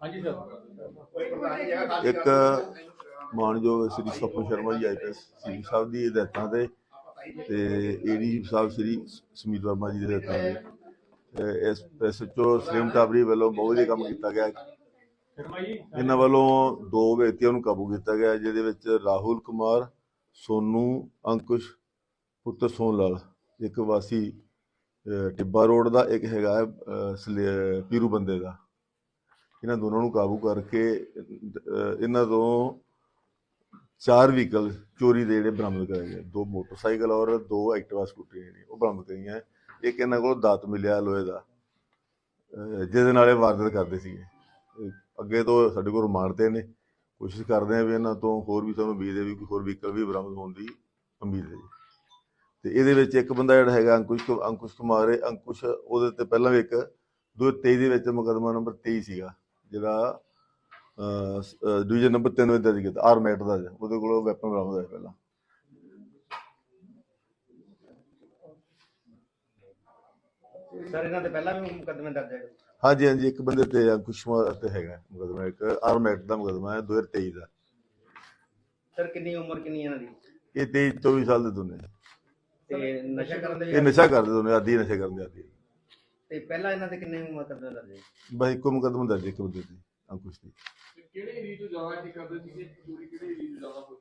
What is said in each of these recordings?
ਹਾਂਜੀ ਸਰ। ਇੱਕ ਮਾਨਯੋਗ ਸ੍ਰੀ ਸਪਨ ਸ਼ਰਮਾ ਜੀ ਆਈਪੀਐਸ ਸਿੰਘ ਸਾਹਿਬ ਦੀ ਹਦਾਇਤਾਂ ਤੇ ਤੇ ਏਡੀ ਸਾਹਿਬ ਸ੍ਰੀ ਸਮੀਰ ਵਰਮਾ ਜੀ ਦੇ ਹਦਾਇਤਾਂ ਤੇ। ਇਸ ਐਸਐਚਓ ਸਲੀਮ ਟਾਬਰੀ ਵੱਲੋਂ ਬਹੁਤ ਵਧੀਆ ਕੰਮ ਕੀਤਾ ਗਿਆ। ਸ਼ਰਮਾ ਇਹਨਾਂ ਵੱਲੋਂ ਦੋ ਵਿਅਕਤੀਆਂ ਨੂੰ ਕਾਬੂ ਕੀਤਾ ਗਿਆ ਜਿਹਦੇ ਵਿੱਚ ਰਾਹੁਲ ਕੁਮਾਰ ਸੋਨੂ ਅੰਕੁਸ਼ ਪੁੱਤਰ ਸੋਨ ਲਾਲ ਇੱਕ ਵਾਸੀ ਟਿੱਬਾ ਰੋਡ ਦਾ ਇੱਕ ਹੈਗਾ ਸਲੇ- ਪੀਰੂ ਬੰਦੇ ਦਾ। ਇਹਨਾਂ ਦੋਨਾਂ ਨੂੰ ਕਾਬੂ ਕਰਕੇ ਇਹਨਾਂ ਤੋਂ ਚਾਰ ਵਹੀਕਲ ਚੋਰੀ ਦੇ ਜਿਹੜੇ ਬਰਾਮਦ ਕਰਾਏ ਗਏ। ਦੋ ਮੋਟਰਸਾਈਕਲ ਔਰ ਦੋ ਐਕਟਿਵਾ ਸਕੂਟਰੀਆਂ ਨੇ ਉਹ ਬਰਾਮਦ ਕਰੀਆਂ। ਇੱਕ ਇਹਨਾਂ ਕੋਲ ਦਾਤ ਮਿਲਿਆ ਲੋਹੇ ਦਾ ਜਿਹਦੇ ਨਾਲ ਇਹ ਵਾਰਦਾਤ ਕਰਦੇ ਸੀਗੇ। ਅੱਗੇ ਤੋਂ ਸਾਡੇ ਕੋਲ ਰਿਮਾਂਡ ਨੇ। ਕੋਸ਼ਿਸ਼ ਕਰਦੇ ਆ ਵੀ ਇਹਨਾਂ ਤੋਂ ਹੋਰ ਵੀ ਸਾਨੂੰ ਉਮੀਦ ਹੈ ਵੀ ਕੋਈ ਹੋਰ ਵਹੀਕਲ ਵੀ ਬਰਾਮਦ ਹੋਣ ਦੀ ਉਮੀਦ ਹੈ। ਤੇ ਇਹਦੇ ਵਿੱਚ ਇੱਕ ਬੰਦਾ ਜਿਹੜਾ ਹੈਗਾ ਅੰਕੁਸ਼ ਅੰਕੁਸ਼ ਕੁਮਾਰ ਹੈ ਅੰਕੁਸ਼ ਉਹਦੇ ਤੇ ਪਹਿਲਾਂ ਵੀ ਇੱਕ 2023 ਦੇ ਵਿੱਚ ਮੁਕੱਦਮਾ ਨੰਬਰ 23 ਸੀਗਾ ਜਿਹੜਾ ਡਿਵੀਜ਼ਨ ਨੰਬਰ 3 ਵਿੱਚ ਦਰਜ ਕੀਤਾ ਆਰਮੈਟ ਦਾ ਜੀ। ਉਹਦੇ ਕੋਲੋਂ ਵੈਪਨ ਬਰਾਮਦ ਹੋਇਆ ਪਹਿਲਾਂ। ਸਰ ਇਹਨਾਂ ਤੇ ਪਹਿਲਾਂ ਵੀ ਮੁਕੱਦਮੇ ਦਰਜ ਹੈ ਹਾਂਜੀ ਹਾਂਜੀ ਇੱਕ ਬੰਦੇ ਤੇ ਅੰਕੁਸ਼ ਕੁਮਾਰ ਤੇ ਹੈਗਾ ਮੁਕੱਦਮਾ ਇੱਕ ਆਰਮੈਟ ਦਾ ਮੁਕੱਦਮਾ ਹੈ 2023 ਦਾ। ਸਰ ਕਿੰਨੀ ਉਮਰ ਕਿੰਨੀ ਇਹਨਾਂ ਦੀ? ਇਹ 23 24 ਸਾਲ ਦੇ ਦੋਨੇ। ਤੇ ਨਸ਼ਾ ਕਰਨ ਦੇ ਇਹ ਨਸ਼ਾ ਕਰਦੇ ਦੋਨੇ ਆਦੀ ਨਸ਼ਾ ਕਰਨ ਦੇ ਆਦੀ ਤੇ ਪਹਿਲਾਂ ਇਹਨਾਂ ਤੇ ਕਿੰਨੇ ਮੁਕੱਦਮੇ ਦਰਜ ਹੈ ਬਸ ਇੱਕੋ ਮੁਕੱਦਮਾ ਦਰਜ ਹੈ ਇੱਕ ਬੰਦੇ ਤੇ ਅੰਕੁਸ਼ ਦੀ ਕਿਹੜੇ ਏਰੀਆ ਤੋਂ ਜ਼ਿਆਦਾ ਕੀ ਕਰਦੇ ਸੀਗੇ ਚੋਰੀ ਕਿਹੜੇ ਏਰੀਆ ਤੋਂ ਜ਼ਿਆਦਾ ਹੋਈ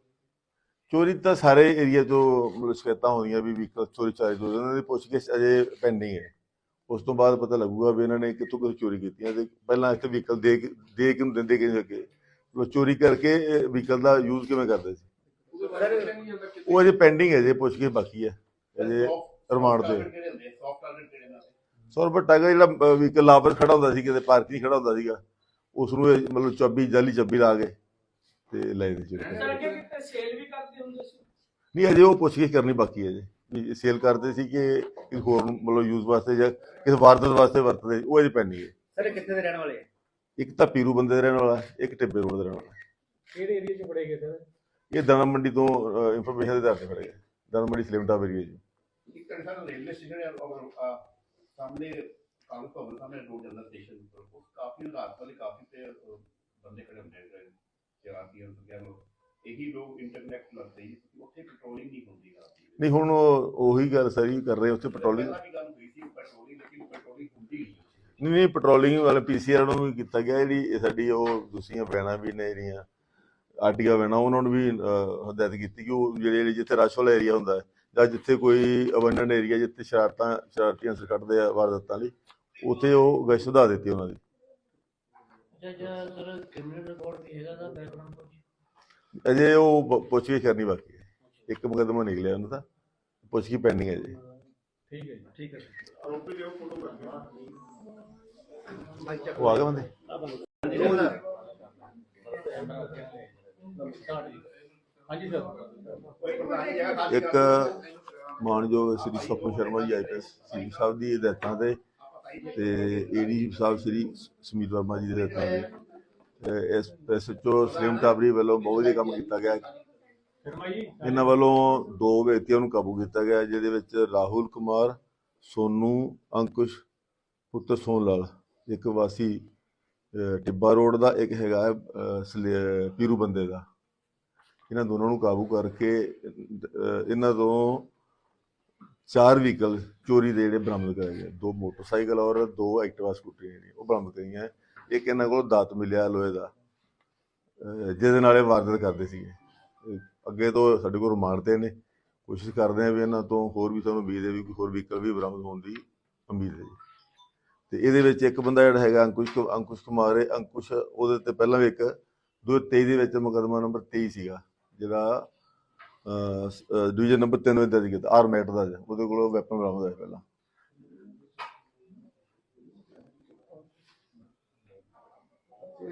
ਚੋਰੀ ਤਾਂ ਸਾਰੇ ਏਰੀਆ ਤੋਂ ਮਤਲਬ ਸ਼ਿਕਾਇਤਾਂ ਹੋਈਆਂ ਵੀ ਵਹੀਕਲ ਚੋਰੀ ਚਾਰੀ ਤੋਂ ਉਹਨਾਂ ਦੀ ਪੁੱਛਗਿੱਛ ਅਜੇ ਪੈਂਡਿੰਗ ਹੈ। ਉਸ ਤੋਂ ਬਾਅਦ ਪਤਾ ਲੱਗੂਗਾ ਵੀ ਇਹਨਾਂ ਨੇ ਕਿੱਥੋਂ ਕਿੱਥੋਂ ਚੋਰੀ ਕੀਤੀਆਂ ਤੇ ਪਹਿਲਾਂ ਇੱਥੇ ਵਹੀਕਲ ਦੇ ਕੇ ਦੇ ਕੇ ਨੂੰ ਦਿੰਦੇ ਕਿਵੇਂ ਅੱਗੇ? ਉਹ ਚੋਰੀ ਕਰਕੇ ਵਹੀਕਲ ਦਾ ਯੂਜ਼ ਕਿਵੇਂ ਕਰਦੇ ਸੀ? ਉਹਦੇ ਬਾਰੇ ਪਤਾ ਨਹੀਂ ਜਾਂਦਾ ਉਹ ਅਜੇ ਪੈਂਡਿੰਗ ਹੈ ਜੇ ਪੁੱਛਗਿੱਛ ਬਾਕੀ ਹੈ। ਅਜੇ ਰਿਮਾਂਡ ਤੇ ਸੌ ਰੁਪਏ ਟਾਗਾ ਜਿਹੜਾ ਵਹੀਕਲ ਲਾਪਰ ਖੜਾ ਹੁੰਦਾ ਸੀ ਕਿਤੇ ਪਾਰਕ 'ਚ ਖੜਾ ਹੁੰਦਾ ਸੀਗਾ। ਉਸ ਨੂੰ ਇਹ ਮਤਲਬ ਚਾਬੀ ਜਾਲੀ ਚਾਬੀ ਲਾ ਕੇ ਤੇ ਲੈ ਦੇ ਕਿਤੇ ਸੇਲ ਵੀ ਕਰਦੇ ਹੁੰਦੇ ਸੀ? ਨਹੀਂ ਅਜੇ ਉਹ ਪੁੱਛਗਿੱਛ ਕਰਨੀ ਬਾਕੀ ਹੈ ਜੀ। ਵੀ ਸੇਲ ਕਰਦੇ ਸੀ ਕਿ ਕਿਸੇ ਹੋਰ ਨੂੰ ਮਤਲਬ ਯੂਜ਼ ਵਾਸਤੇ ਜਾਂ ਕਿਸੇ ਵਾਰਦਾਤ ਵਾਸਤੇ ਵਰਤਦੇ? ਉਹ ਅਜੇ ਪੈਂਡਿੰਗ ਹੈ। ਸਰ ਕਿੱਥੇ ਦੇ ਰਹਿਣ ਵਾਲੇ ਹੈ ਇੱਕ ਤਾਂ ਪੀਰੂ ਬੰਦੇ ਦਾ ਰਹਿਣ ਵਾਲਾ ਇੱਕ ਟਿੱਬੇ ਰੋਡ ਦਾ ਰਹਿਣ ਵਾਲਾ। ਕਿਹੜੇ ਏਰੀਆ 'ਚ ਫੜੇ ਗਏ ਸਰ? ਇਹ ਦਾਣਾ ਮੰਡੀ ਤੋਂ ਇਨਫੋਰਮੇਸ਼ਨ ਦੇ ਆਧਾਰ ਤੇ ਫੜੇ ਗਏ। ਦਾਣਾ ਮੰਡੀ ਸਲਿਮਟਾ ਏਰੀਆ ਜੀ ਤਾਂ ਸਾਡਾ ਰੇਲਵੇ ਸਟੇਸ਼ਨ ਹੈ ਔਰ ਅਹ, ਸਾਹਮਣੇ ਕਾਂਗਰਸ ਭਵਨ ਸਾਹਮਣੇ ਰੋਡ ਜਾਂਦਾ ਸਟੇਸ਼ਨ ਉੱਪਰ। ਉਹ ਕਾਫੀ ਰਾਤ ਵਾਲੇ ਕਾਫੀ ਤੇ ਅਹ, ਬੰਦੇ ਖੜੇ ਹੁੰਦੇ ਨੇ ਸ਼ਰਾਬੀਆਂ ਵਗੈਰਾ ਲੋਕ ਇਹੀ ਲੋਕ ਇੰਟਰਨੈਟ ਲੜਦੇ ਹੀ ਉੱਥੇ ਪੈਟਰੋਲਿੰਗ ਨਹੀਂ ਹੁੰਦੀ ਰਾਤ ਦੀ। ਨਹੀਂ ਹੁਣ ਉਹ- ਉਹੀ ਗੱਲ ਸਰੀ ਕਰ ਰਹੇ ਉੱਥੇ ਪੈਟਰੋਲਿੰਗ ਪਹਿਲਾਂ ਵੀ ਗੱਲ ਹੋਈ ਸੀ ਪੈਟਰੋਲਿੰਗ ਲੇਕਿਨ ਪੈਟਰੋਲਿੰਗ ਹੁੰਦੀ ਨਹੀਂ ਨਹੀਂ ਨਹੀਂ ਪੈਟਰੋਲਿੰਗ ਵਾਲੇ ਪੀਸੀਆਰ ਨੂੰ ਵੀ ਕੀਤਾ ਗਿਆ ਜਿਹੜੀ ਇਹ ਸਾਡੀ ਉਹ ਦੂਸਰੀਆਂ ਭੈਣਾਂ ਵੀ ਨੇ ਜਿਹੜੀਆਂ ਆਰਟੀਆ ਭੈਣਾਂ ਉਹਨਾਂ ਨੂੰ ਵੀ ਅਹ, ਹਦਾਇਤ ਕੀਤੀ ਕਿ ਉਹ ਜਿਹੜੇ ਜਿੱਥੇ ਰਸ਼ ਵਾਲਾ ਏਰੀਆ ਹੁੰਦਾ ਹੈ ਜਾਂ ਜਿੱਥੇ ਕੋਈ ਅਬੰਡਨ ਏਰੀਆ ਜਿੱਥੇ ਸ਼ਰਾਰਤਾਂ ਸ਼ਰਾਰਤੀ ਅੰਸਰ ਕੱਢਦੇ ਆ ਵਾਰਦਾਤਾਂ ਲਈ ਉੱਥੇ ਉਹ ਗਸ਼ਤ ਵਧਾ ਦਿੱਤੀ ਉਹਨਾਂ ਦੀ। ਅਜੇ ਉਹ ਪ- ਪੁੱਛਗਿੱਛ ਕਰਨੀ ਬਾਕੀ ਹੈ। ਇੱਕ ਮੁਕੱਦਮਾ ਨਿਕਲਿਆ ਉਹਨਾਂ ਦਾ ਪੁੱਛਗਿੱਛ ਪੈਂਡਿੰਗ ਹੈ ਜੀ। ਠੀਕ ਹੈ ਜੀ ਠੀਕ ਹੈ। ਉਹ ਆ ਗਏ ਬੰਦੇ? ਹਾਂਜੀ ਸਰ। ਇੱਕ ਮਾਨਯੋਗ ਸ੍ਰੀ ਸਪਨ ਸ਼ਰਮਾ ਜੀ ਆਈਪੀਐਸ ਸਿੰਘ ਸਾਹਿਬ ਦੀ ਹਦਾਇਤਾਂ ਤੇ ਤੇ ਏਡੀ ਸਾਹਿਬ ਸ੍ਰੀ ਸਮੀਰ ਵਰਮਾ ਜੀ ਦੇ ਹਦਾਇਤਾਂ ਤੇ। ਇਸ ਐਸਐਚਓ ਸਲੀਮ ਟਾਬਰੀ ਵੱਲੋਂ ਬਹੁਤ ਵਧੀਆ ਕੰਮ ਕੀਤਾ ਗਿਆ। ਇਹਨਾਂ ਵੱਲੋਂ ਦੋ ਵਿਅਕਤੀਆਂ ਨੂੰ ਕਾਬੂ ਕੀਤਾ ਗਿਆ, ਜਿਹਦੇ ਵਿੱਚ ਰਾਹੁਲ ਕੁਮਾਰ, ਸੋਨੂ, ਅੰਕੁਸ਼, ਪੁੱਤਰ ਸੋਨ ਲਾਲ ਇੱਕ ਵਾਸੀ ਟਿੱਬਾ ਰੋਡ ਦਾ, ਇੱਕ ਹੈਗਾ ਸਲੇ- ਪੀਰੂ ਬੰਦੇ ਦਾ। ਇਹਨਾਂ ਦੋਨਾਂ ਨੂੰ ਕਾਬੂ ਕਰਕੇ ਇਹਨਾਂ ਤੋਂ ਚਾਰ ਵਹੀਕਲ ਚੋਰੀ ਦੇ ਜਿਹੜੇ ਬਰਾਮਦ ਕਰਾਏ ਗਏ। ਦੋ ਮੋਟਰਸਾਈਕਲ ਔਰ ਦੋ ਐਕਟਿਵਾ ਸਕੂਟਰੀਆਂ ਨੇ ਉਹ ਬਰਾਮਦ ਕਰੀਆਂ। ਇੱਕ ਇਹਨਾਂ ਕੋਲ ਦਾਤ ਮਿਲਿਆ ਲੋਹੇ ਦਾ ਜਿਹਦੇ ਨਾਲ ਇਹ ਵਾਰਦਾਤ ਕਰਦੇ ਸੀਗੇ। ਅੱਗੇ ਤੋਂ ਸਾਡੇ ਕੋਲ ਰਿਮਾਂਡ ਨੇ। ਕੋਸ਼ਿਸ਼ ਕਰਦੇ ਆ ਵੀ ਇਹਨਾਂ ਤੋਂ ਹੋਰ ਵੀ ਸਾਨੂੰ ਉਮੀਦ ਹੈ ਵੀ ਕੋਈ ਹੋਰ ਵਹੀਕਲ ਵੀ ਬਰਾਮਦ ਹੋਣ ਦੀ ਉਮੀਦ ਹੈ ਜੀ। ਤੇ ਇਹਦੇ ਵਿੱਚ ਇੱਕ ਬੰਦਾ ਜਿਹੜਾ ਹੈਗਾ ਅੰਕੁਸ਼ ਕੁ- ਅੰਕੁਸ਼ ਕੁਮਾਰ ਹੈ ਅੰਕੁਸ਼ ਉਹਦੇ ਤੇ ਪਹਿਲਾਂ ਵੀ ਇੱਕ 2023 ਦੇ ਵਿੱਚ ਮੁਕੱਦਮਾ ਨੰਬਰ 23 ਸੀਗਾ। ਜਿਹੜਾ ਡਿਵੀਜ਼ਨ ਨੰਬਰ 3 ਵਿੱਚ ਦਰਜ ਕੀਤਾ ਆਰਮੈਟ ਦਾ। ਉਹਦੇ ਕੋਲੋਂ ਵੈਪਨ ਬਰਾਮਦ ਹੋਇਆ ਪਹਿਲਾਂ।